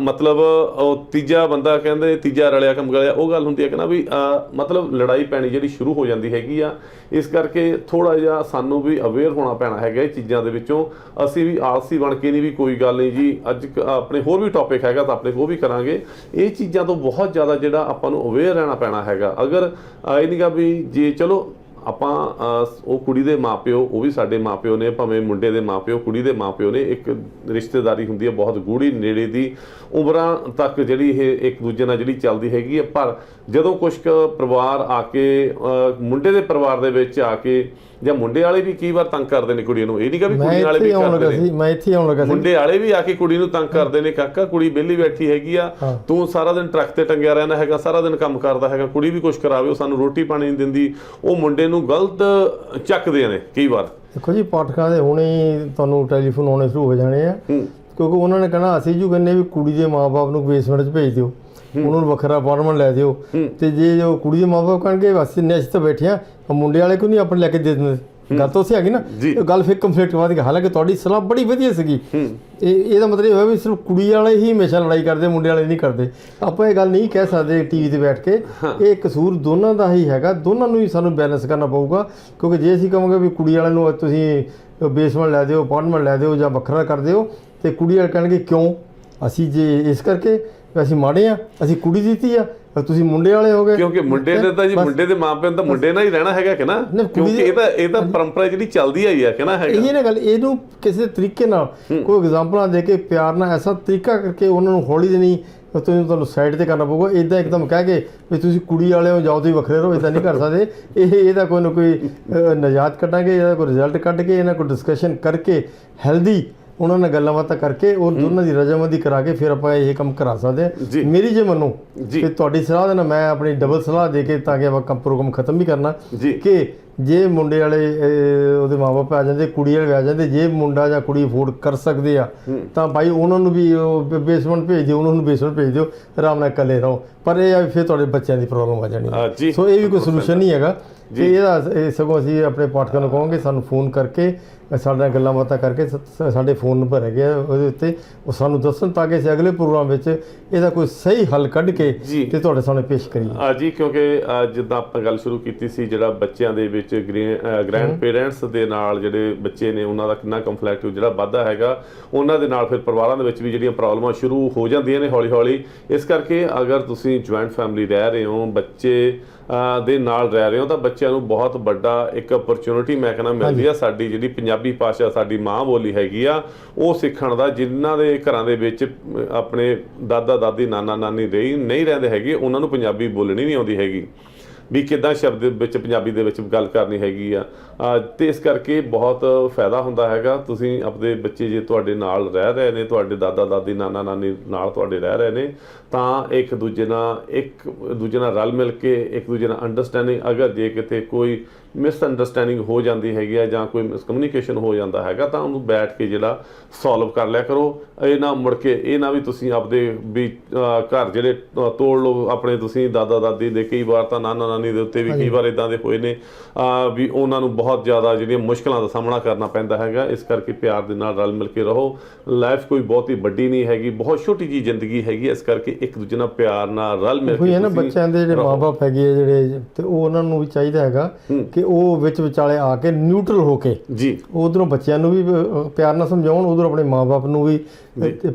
ਮਤਲਬ ਉਹ ਤੀਜਾ ਬੰਦਾ ਕਹਿੰਦੇ ਤੀਜਾ ਰਲਿਆ ਕੰਮ ਗਲਿਆ ਉਹ ਗੱਲ ਹੁੰਦੀ ਹੈ ਕਿ ਨਾ ਵੀ ਮਤਲਬ ਲੜਾਈ ਪੈਣੀ ਜਿਹੜੀ ਸ਼ੁਰੂ ਹੋ ਜਾਂਦੀ ਹੈਗੀ ਆ ਇਸ ਕਰਕੇ ਥੋੜਾ ਜਿਹਾ ਸਾਨੂੰ ਵੀ ਅਵੇਅਰ ਹੋਣਾ ਪੈਣਾ ਹੈਗਾ ਇਹ ਚੀਜ਼ਾਂ ਦੇ ਵਿੱਚੋਂ। ਅਸੀਂ ਵੀ ਆਲਸੀ ਬਣ ਕੇ ਨਹੀਂ ਵੀ ਕੋਈ ਗੱਲ ਨਹੀਂ ਜੀ ਅੱਜ ਕ- ਆਪਣੇ ਹੋਰ ਵੀ ਟੌਪਿਕ ਹੈਗਾ ਤਾਂ ਆਪਣੇ ਉਹ ਵੀ ਕਰਾਂਗੇ। ਇਹ ਚੀਜ਼ਾਂ ਤੋਂ ਬਹੁਤ ਜ਼ਿਆਦਾ ਜਿਹੜਾ ਆਪਾਂ ਨੂੰ ਅਵੇਅਰ ਰਹਿਣਾ ਪੈਣਾ ਹੈਗਾ। ਅਗਰ ਆ, ਇਹ ਨਹੀਂਗਾ ਵੀ ਜੇ ਚਲੋ ਆਪਾਂ ਉਹ ਕੁੜੀ ਦੇ ਮਾਪਿਓ, ਉਹ ਵੀ ਸਾਡੇ ਮਾਪਿਓ ਨੇ, ਭਾਵੇਂ ਮੁੰਡੇ ਦੇ ਮਾਪਿਓ, ਕੁੜੀ ਦੇ ਮਾਪਿਓ ਨੇ, ਇੱਕ ਰਿਸ਼ਤੇਦਾਰੀ ਹੁੰਦੀ ਹੈ, ਬਹੁਤ ਗੂੜੀ ਨੇੜੇ ਦੀ ਉਮਰਾਂ ਤੱਕ ਜਿਹੜੀ ਇਹ ਇੱਕ ਦੂਜੇ ਨਾਲ ਜਿਹੜੀ ਚੱਲਦੀ ਹੈਗੀ ਹੈ। ਪਰ ਜਦੋਂ ਕੁਝ ਕੁ ਪਰਿਵਾਰ ਆ ਕੇ ਮੁੰਡੇ ਦੇ ਪਰਿਵਾਰ ਦੇ ਵਿੱਚ ਆ ਕੇ ਜਾਂ ਮੁੰਡੇ ਵਾਲੇ ਵੀ ਕਈ ਵਾਰ ਤੰਗ ਕਰਦੇ ਨੇ ਕੁੜੀ ਨੂੰ? ਇਹ ਨਹੀਂ ਕਿ ਵੀ ਕੁੜੀ ਵਾਲੇ ਵੀ ਕਰਦੇ ਨੇ। ਮੈਂ ਇੱਥੇ ਆਉਣ ਲੱਗਾ ਸੀ। ਮੁੰਡੇ ਵਾਲੇ ਵੀ ਆ ਕੇ ਕੁੜੀ ਨੂੰ ਤੰਗ ਕਰਦੇ ਨੇ ਕਾਕਾ ਕੁੜੀ ਵਿਹਲੀ ਬੈਠੀ ਹੈਗੀ ਆ। ਤੂੰ ਸਾਰਾ ਦਿਨ ਟਰੱਕ ਤੇ ਟੰਗਿਆ ਰਹਿਣਾ ਹੈਗਾ ਸਾਰਾ ਦਿਨ ਕੰਮ ਕਰਦਾ ਹੈਗਾ ਕੁੜੀ ਵੀ ਕੁਝ ਕਰਾਵੇ ਉਹ ਸਾਨੂੰ ਰੋਟੀ ਪਾਣੀ ਨਹੀਂ ਦਿੰਦੀ ਉਹ ਮੁੰਡੇ ਨੂੰ ਗਲਤ ਚੱਕਦੇ ਨੇ ਕਈ ਵਾਰ। ਦੇਖੋ ਜੀ ਪਾਠਕਾਂ ਦੇ ਹੁਣੇ ਤੁਹਾਨੂੰ ਟੈਲੀਫੋਨ ਆਉਣੇ ਸ਼ੁਰੂ ਹੋ ਜਾਣੇ ਆ। ਕਿਉਂਕਿ ਉਹਨਾਂ ਨੇ ਕਹਿਣਾ ਅਸੀਂ ਜੂ ਕਹਿੰਦੇ ਵੀ ਕੁੜੀ ਦੇ ਮਾਪੇ ਨੂੰ ਬੇਸਮੈਂਟ 'ਚ ਭੇਜ ਦਿਓ। ਉਹਨਾਂ ਨੂੰ ਵੱਖਰਾ ਅਪਾਰਟਮੈਂਟ ਲੈ ਦਿਓ। ਤੇ ਜੇ ਜੋ ਕੁੜੀ ਦੇ ਮਾਪੇ ਕਹਿਣਗੇ ਬਸ ਇੰਨੇ ਅਸੀਂ ਤਾਂ ਬੈਠੇ ਆ ਮੁੰਡੇ ਵਾਲੇ ਕਿਉਂ ਨਹੀਂ ਆਪਣੇ ਲੈ ਕੇ ਦੇ ਦਿੰਦੇ? ਗੱਲ ਤਾਂ ਉਸੇ ਆ ਗਈ ਨਾ। ਇਹ ਗੱਲ ਫਿਰ ਕੰਫਲਿਕਟ ਗਈ ਹਾਲਾਂਕਿ ਤੁਹਾਡੀ ਸਲਾਹ ਬੜੀ ਵਧੀਆ ਸੀਗੀ। ਇਹ ਇਹਦਾ ਮਤਲਬ ਇਹ ਹੋਇਆ ਵੀ ਸਿਰਫ ਕੁੜੀ ਵਾਲੇ ਹੀ ਹਮੇਸ਼ਾ ਲੜਾਈ ਕਰਦੇ ਮੁੰਡੇ ਵਾਲੇ ਨਹੀਂ ਕਰਦੇ। ਆਪਾਂ ਇਹ ਗੱਲ ਨਹੀਂ ਕਹਿ ਸਕਦੇ ਟੀਵੀ ਤੇ ਬੈਠ ਕੇ। ਇਹ ਕਸੂਰ ਦੋਨਾਂ ਦਾ ਹੀ ਹੈਗਾ। ਦੋਨਾਂ ਨੂੰ ਹੀ ਸਾਨੂੰ ਬੈਲੈਂਸ ਕਰਨਾ ਪਊਗਾ। ਕਿਉਂਕਿ ਜੇ ਅਸੀਂ ਕਹਾਂਗੇ ਵੀ ਕੁੜੀ ਵਾਲਿਆਂ ਨੂੰ ਤੁਸੀਂ ਬੇਸਮੈਂਟ ਲੈ ਦਿਓ ਅਪਾਰਟਮੈਂਟ ਲੈ ਦਿਓ ਜਾਂ ਵੱਖਰਾ ਕਰ ਦਿਓ ਤੇ ਕੁੜੀ ਵਾਲੇ ਕਹਿਣਗੇ ਕਿਉਂ? ਅਸੀਂ ਜੇ ਇਸ ਕਰਕੇ ਵੀ ਅਸੀਂ ਮਾੜੇ ਆ ਅਸੀਂ ਕੁੜੀ ਦਿੱਤੀ ਆ ਤੁਸੀਂ ਮੁੰਡੇ ਵਾਲੇ ਹੋ ਗਏ। ਕਿਉਂਕਿ ਮੁੰਡੇ ਨੇ ਤਾਂ ਜੀ ਮੁੰਡੇ ਦੇ ਮਾਪਿਆਂ ਤਾਂ ਮੁੰਡੇ ਨਾਲ ਹੀ ਰਹਿਣਾ ਹੈਗਾ ਕਿ ਨਾ? ਕਿਉਂਕਿ ਦੇ- ਇਹ ਤਾਂ ਇਹ ਤਾਂ ਪਰੰਪਰਾ ਜਿਹੜੀ ਚੱਲਦੀ ਆਈ ਹੈ ਕਿ ਨਾ ਹੈਗਾ। ਇਹ ਨਾ ਗੱਲ ਇਹਨੂੰ ਕਿਸੇ ਤਰੀਕੇ ਨਾਲ ਕੋਈ ਐਗਜ਼ਾਮਪਲਾਂ ਦੇ ਕੇ ਪਿਆਰ ਨਾਲ ਐਸਾ ਤਰੀਕਾ ਕਰਕੇ ਉਹਨਾਂ ਨੂੰ ਹੌਲੀ ਦੇਣੀ ਤੁਸੀਂ ਤੁਹਾਨੂੰ ਸਾਈਡ ਤੇ ਕਰਨਾ ਪਊਗਾ। ਇਦਾਂ ਇੱਕਦਮ ਕਹਿ ਕੇ ਵੀ ਤੁਸੀਂ ਕੁੜੀ ਵਾਲੇ ਹੋ ਜਾਓ ਤੁਸੀਂ ਵੱਖਰੇ ਰਹੋ ਇਦਾਂ ਨਹੀਂ ਕਰ ਸਕਦੇ। ਇਹ ਇਹਦਾ ਕੋਈ ਨਾ ਕੋਈ ਨਜਾਤ ਕੱਢਾਂਗੇ ਇਹਦਾ ਕੋਈ ਰਿਜ਼ਲਟ ਕੱਢ ਕੇ ਇਹਨਾਂ ਕੋਈ ਡਿਸਕਸ਼ਨ ਕਰਕੇ ਹੈਲਦੀ ਉਹਨਾਂ ਨਾਲ ਗੱਲਾਂ ਬਾਤਾਂ ਕਰਕੇ ਔਰ ਦੋਨਾਂ ਦੀ ਰਜਾਮੰਦੀ ਕਰਾ ਕੇ ਫਿਰ ਆਪਾਂ ਇਹ ਕੰਮ ਕਰਾ ਸਕਦੇ ਮੇਰੀ ਜੇ ਮੰਨੋ। ਕਿ ਤੁਹਾਡੀ ਸਲਾਹ ਦੇ ਨਾਲ ਮੈਂ ਆਪਣੀ ਡਬਲ ਸਲਾਹ ਦੇ ਕੇ ਤਾਂ ਕਿ ਆਪਾਂ ਕੰਮ ਪ੍ਰੋਗਰਾਮ ਖਤਮ ਵੀ ਕਰਨਾ। ਕਿ ਜੇ ਮੁੰਡੇ ਵਾਲੇ ਉਹਦੇ ਮਾਪੇ ਆ ਜਾਂਦੇ ਕੁੜੀ ਵਾਲੇ ਆ ਜਾਂਦੇ ਜੇ ਮੁੰਡਾ ਜਾਂ ਕੁੜੀ ਅਫੋਰਡ ਕਰ ਸਕਦੇ ਆ ਤਾਂ ਭਾਈ ਉਹਨਾਂ ਨੂੰ ਵੀ ਬੇਸਮੈਂਟ ਭੇਜ ਦਿਓ ਉਹਨਾਂ ਨੂੰ ਬੇਸਮੈਂਟ ਭੇਜ ਦਿਓ ਆਰਾਮ ਨਾਲ ਇਕੱਲੇ ਰਹੋ। ਪਰ ਇਹ ਆ ਫਿਰ ਤੁਹਾਡੇ ਬੱਚਿਆਂ ਦੀ ਪ੍ਰੋਬਲਮ ਆ ਜਾਣੀ। ਸੋ ਇਹ ਵੀ ਕੋਈ ਸੋਲੂਸ਼ਨ ਨਹੀਂ ਹੈਗਾ। ਤੇ ਇਹਦਾ ਇਹ ਸਗੋਂ ਅਸੀਂ ਆਪਣੇ ਪਾਠਕਾਂ ਨੂੰ ਕਹਾਂਗੇ ਸਾਨੂੰ ਫੋਨ ਕਰਕੇ ਸਾਡੇ ਨਾਲ ਗੱਲਾਂ ਬਾਤਾਂ ਕਰਕੇ ਸ- ਸਾਡੇ ਫੋਨ ਨੰਬਰ ਹੈਗੇ ਆ ਉਹਦੇ ਉੱਤੇ ਉਹ ਸਾਨੂੰ ਦੱਸਣ ਤਾਂ ਕਿ ਅਸੀਂ ਅਗਲੇ ਪ੍ਰੋਗਰਾਮ ਵਿੱਚ ਇਹਦਾ ਕੋਈ ਸਹੀ ਹੱਲ ਕੱਢ ਕੇ ਜੀ। ਤੇ ਤੁਹਾਡੇ ਸਾਹਮਣੇ ਪੇਸ਼ ਕਰੀਏ। ਆ ਜੀ ਕਿਉਂਕਿ ਅ, ਜਿੱਦਾਂ ਆਪਾਂ ਗੱਲ ਸ਼ੁਰੂ ਕੀਤੀ ਸੀ ਜਿਹੜਾ ਬੱਚਿਆਂ ਦੇ ਵਿੱਚ ਗ੍ਰੈਂਡ ਪੇਰੈਂਟਸ ਦੇ ਨਾਲ ਜਿਹੜੇ ਬੱਚੇ ਨੇ ਉਹਨਾਂ ਦਾ ਕਿੰਨਾ ਕੰਫਲਿਕਟ ਜਿਹੜਾ ਵੱਧਦਾ ਹੈਗਾ ਉਹਨਾਂ ਦੇ ਨਾਲ ਫਿਰ ਪਰਿਵਾਰਾਂ ਦੇ ਵਿੱਚ ਵੀ ਜਿਹੜੀਆਂ ਪ੍ਰੋਬਲਮਾਂ ਸ਼ੁਰੂ ਹੋ ਜਾਂਦੀਆਂ ਨੇ ਹੌਲੀ ਹੌਲੀ ਇਸ ਕਰਕੇ ਅਗਰ ਤੁਸੀਂ ਜੁਆਇੰਟ ਫੈਮਿਲੀ ਰਹਿ ਰਹੇ ਹੋ ਬੱਚੇ ਦੇ ਨਾਲ ਰਹਿ ਰਹੇ ਹੋ ਤਾਂ ਬੱਚਿਆਂ ਨੂੰ ਬਹੁਤ ਵੱਡਾ ਇੱਕ ਅਪਰਚੂਨਿਟੀ ਮੈਂ ਕਹਿੰਦਾ ਮਿਲਦੀ ਆ। ਸਾਡੀ ਜਿਹੜੀ ਪੰਜਾਬੀ ਭਾਸ਼ਾ ਸਾਡੀ ਮਾਂ ਬੋਲੀ ਹੈਗੀ ਆ ਉਹ ਸਿੱਖਣ ਦਾ ਜਿਨ੍ਹਾਂ ਦੇ ਘਰਾਂ ਦੇ ਵਿੱਚ ਆਪਣੇ ਦਾਦਾ ਦਾਦੀ ਨਾਨਾ ਨਾਨੀ ਰਹੀ ਨਹੀਂ ਰਹਿੰਦੇ ਹੈਗੇ ਉਹਨਾਂ ਨੂੰ ਪੰਜਾਬੀ ਬੋਲਣੀ ਨਹੀਂ ਆਉਂਦੀ ਹੈਗੀ। ਵੀ ਕਿੱਦਾਂ ਸ਼ਬਦ ਵਿੱਚ ਪੰਜਾਬੀ ਦੇ ਵਿੱਚ ਗੱਲ ਕਰਨੀ ਹੈਗੀ ਆ। ਤੇ ਇਸ ਕਰਕੇ ਬਹੁਤ ਫਾਇਦਾ ਹੁੰਦਾ ਹੈਗਾ। ਤੁਸੀਂ ਆਪਣੇ ਬੱਚੇ ਜੇ ਤੁਹਾਡੇ ਨਾਲ ਰਹਿ ਰਹੇ ਨੇ ਤੁਹਾਡੇ ਦਾਦਾ ਦਾਦੀ ਨਾਨਾ ਨਾਨੀ ਨਾਲ ਤੁਹਾਡੇ ਰਹਿ ਰਹੇ ਨੇ ਤਾਂ ਇੱਕ ਦੂਜੇ ਨਾਲ ਇੱਕ ਦੂਜੇ ਨਾਲ ਰਲ ਮਿਲ ਕੇ ਇੱਕ ਦੂਜੇ ਨਾਲ ਅੰਡਰਸਟੈਂਡਿੰਗ ਅਗਰ ਜੇ ਕਿਤੇ ਕੋਈ ਮਿਸ ਅੰਡਰਸਟੈਂਡਿੰਗ ਹੋ ਜਾਂਦੀ ਹੈਗੀ ਆ ਜਾਂ ਕੋਈ ਮਿਸਕਮਿਊਨੀਕੇਸ਼ਨ ਹੋ ਜਾਂਦਾ ਹੈਗਾ ਤਾਂ ਉਹਨੂੰ ਬੈਠ ਕੇ ਜਿਹੜਾ ਸੋਲਵ ਕਰ ਲਿਆ ਕਰੋ। ਇਹ ਨਾ ਮੁੜ ਕੇ ਇਹ ਨਾ ਵੀ ਤੁਸੀਂ ਆਪਦੇ ਵੀ ਘਰ ਜਿਹੜੇ ਤੋੜ ਲਓ ਆਪਣੇ ਤੁਸੀਂ ਦਾਦਾ ਦਾਦੀ ਦੇ ਕਈ ਵਾਰ ਤਾਂ ਨਾਨਾ ਨਾਨੀ ਦੇ ਉੱਤੇ ਵੀ ਕਈ ਵਾਰ ਇਦਾਂ ਦੇ ਹੋਏ ਨੇ ਵੀ ਉਹਨਾਂ ਨੂੰ ਬਹੁਤ ਜ਼ਿਆਦਾ ਜਿਹੜੀਆਂ ਮੁਸ਼ਕਲਾਂ ਦਾ ਸਾਹਮਣਾ ਕਰਨਾ ਪੈਂਦਾ ਹੈਗਾ। ਇਸ ਕਰਕੇ ਪਿਆਰ ਦੇ ਨਾਲ ਰਲ ਮਿਲ ਕੇ ਰਹੋ। ਲਾਈਫ ਕੋਈ ਬਹੁਤੀ ਵੱਡੀ ਨਹੀਂ ਹੈਗੀ ਬਹੁਤ ਛੋਟੀ ਜੀ ਜ਼ਿੰਦਗੀ ਹੈਗੀ ਇਸ ਕਰਕੇ ਇੱਕ ਦੂਜੇ ਨਾਲ ਪਿਆਰ ਨਾਲ ਰਲ ਮਿਲ ਕੋਈ ਕੇ ਹੈ ਨਾ ਤੁਸੀਂ ਬੱਚਿਆਂ ਦੇ ਜਿਹੜੇ ਮਾਪੇ ਹੈਗੇ ਆ ਜਿਹੜੇ ਤੇ ਉਹ ਉਹਨਾਂ ਨੂੰ ਵੀ ਚਾਹੀਦਾ ਹੈਗਾ ਕਿ ਉਹ ਵਿੱਚ ਵਿਚਾਲੇ ਆ ਕੇ ਨਿਊਟਰਲ ਹੋ ਕੇ ਜੀ। ਉਧਰੋਂ ਬੱਚਿਆਂ ਨੂੰ ਵੀ ਪਿਆਰ ਨਾਲ ਸਮਝਾਉਣ ਉਧਰੋਂ ਆਪਣੇ ਮਾਪੇ ਨੂੰ ਵੀ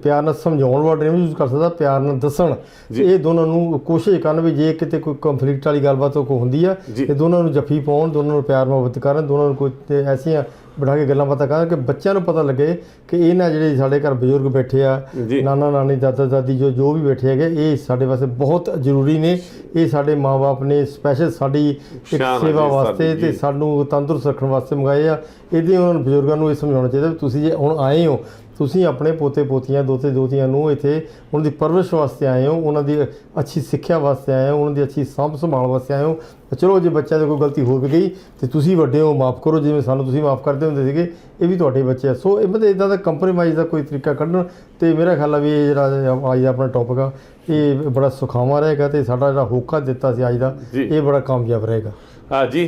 ਪਿਆਰ ਨਾਲ ਸਮਝਾਉਣ ਵਰਡ ਨਹੀਂ ਯੂਜ਼ ਕਰ ਸਕਦਾ ਪਿਆਰ ਨਾਲ ਦੱਸਣ ਇਹ ਦੋਨਾਂ ਨੂੰ ਕੋਸ਼ਿਸ਼ ਕਰਨ ਵੀ ਜੇ ਕਿਤੇ ਕੋਈ ਕੰਫਲਿਕਟ ਵਾਲੀ ਗੱਲਬਾਤ ਕੋ ਹੁੰਦੀ ਆ। ਤੇ ਦੋਨਾਂ ਨੂੰ ਜੱਫੀ ਪਾਉਣ ਦੋਨਾਂ ਨੂੰ ਪਿਆਰ ਮੁਹੱਬਤ ਕਰਨ ਦੋਨਾਂ ਨੂੰ ਕੋਈ ਐਸੀਆਂ ਬਿਠਾ ਕੇ ਗੱਲਾਂ ਬਾਤਾਂ ਕਰਨ ਕਿ ਬੱਚਿਆਂ ਨੂੰ ਪਤਾ ਲੱਗੇ ਕਿ ਇਹਨਾਂ ਜਿਹੜੇ ਸਾਡੇ ਘਰ ਬਜ਼ੁਰਗ ਬੈਠੇ ਆ। ਨਾਨਾ ਨਾਨੀ ਦਾਦਾ ਦਾਦੀ ਜੋ ਜੋ ਵੀ ਬੈਠੇ ਹੈਗੇ ਇਹ ਸਾਡੇ ਵਾਸਤੇ ਬਹੁਤ ਜ਼ਰੂਰੀ ਨੇ ਇਹ ਸਾਡੇ ਮਾਪੇ ਨੇ ਸਪੈਸ਼ਲ ਸਾਡੀ ਇੱਕ ਸੇਵਾ ਵਾਸਤੇ ਤੇ। ਸਾਨੂੰ ਤੰਦਰੁਸਤ ਰੱਖਣ ਵਾਸਤੇ ਮੰਗਾਏ ਆ ਇਹਦੇ ਉਹਨਾਂ ਨੂੰ ਬਜ਼ੁਰਗਾਂ ਨੂੰ ਇਹ ਸਮਝਾਉਣਾ ਚਾਹੀਦਾ ਵੀ ਤੁਸੀਂ ਜੇ ਹੁਣ ਆਏ ਹੋ ਤੁਸੀਂ ਆਪਣੇ ਪੋਤੇ ਪੋਤੀਆਂ ਦੋਤੇ ਦੋਤੀਆਂ ਨੂੰ ਇੱਥੇ ਉਹਨਾਂ ਦੀ ਪਰਵਰਿਸ਼ ਵਾਸਤੇ ਆਏ ਹੋ ਉਹਨਾਂ ਦੀ ਅੱਛੀ ਸਿੱਖਿਆ ਵਾਸਤੇ ਆਏ ਹੋ ਉਹਨਾਂ ਦੀ ਅੱਛੀ ਸਾਂਭ ਸੰਭਾਲ ਵਾਸਤੇ ਆਏ ਹੋ ਚਲੋ ਜੇ ਬੱਚਿਆਂ ਦੀ ਕੋਈ ਗਲਤੀ ਹੋ ਵੀ ਗਈ ਤੇ ਤੁਸੀਂ ਵੱਡੇ ਹੋ ਮਾਫ ਕਰੋ ਜਿਵੇਂ ਸਾਨੂੰ ਤੁਸੀਂ ਮਾਫ ਕਰਦੇ ਹੁੰਦੇ ਸੀਗੇ ਇਹ ਵੀ ਤੁਹਾਡੇ ਬੱਚੇ ਆ ਸੋ ਇਹ ਮਤਲਬ ਇਦਾਂ ਦਾ ਕੰਪਰੋਮਾਈਜ਼ ਦਾ ਕੋਈ ਤਰੀਕਾ ਕੱਢਣ ਤੇ ਮੇਰਾ ਖਿਆਲ ਆ ਵੀ ਇਹ ਜਿਹੜਾ ਅੱਜ ਦਾ ਆਪਣਾ ਟੌਪਿਕ ਆ ਇਹ ਬੜਾ ਸੁਖਾਵਾਂ ਰਹੇਗਾ ਤੇ ਸਾਡਾ ਜਿਹੜਾ ਹੋਕਾ ਦਿੱਤਾ ਸੀ ਅੱਜ ਦਾ। ਇਹ ਬੜਾ ਕਾਮਯਾਬ ਰਹੇਗਾ ਹਾਂ ਜੀ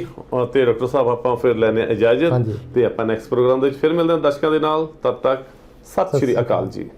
ਤੇ ਡਾਕਟਰ ਸਾਹਿਬ ਆਪਾਂ ਫਿਰ ਲੈਣੇ ਇਜਾਜ਼ਤ। ਤੇ ਆਪਾਂ ਨੈਕਸਟ ਪ੍ਰੋਗਰਾਮ ਦੇ ਵਿੱਚ ਫਿਰ ਮਿਲਦੇ ਹਾਂ ਦਰਸ਼ਕਾਂ ਦੇ ਨਾਲ ਤਦ ਤੱਕ ਸਤਿ ਸ਼੍ਰੀ ਅਕਾਲ। ਜੀ।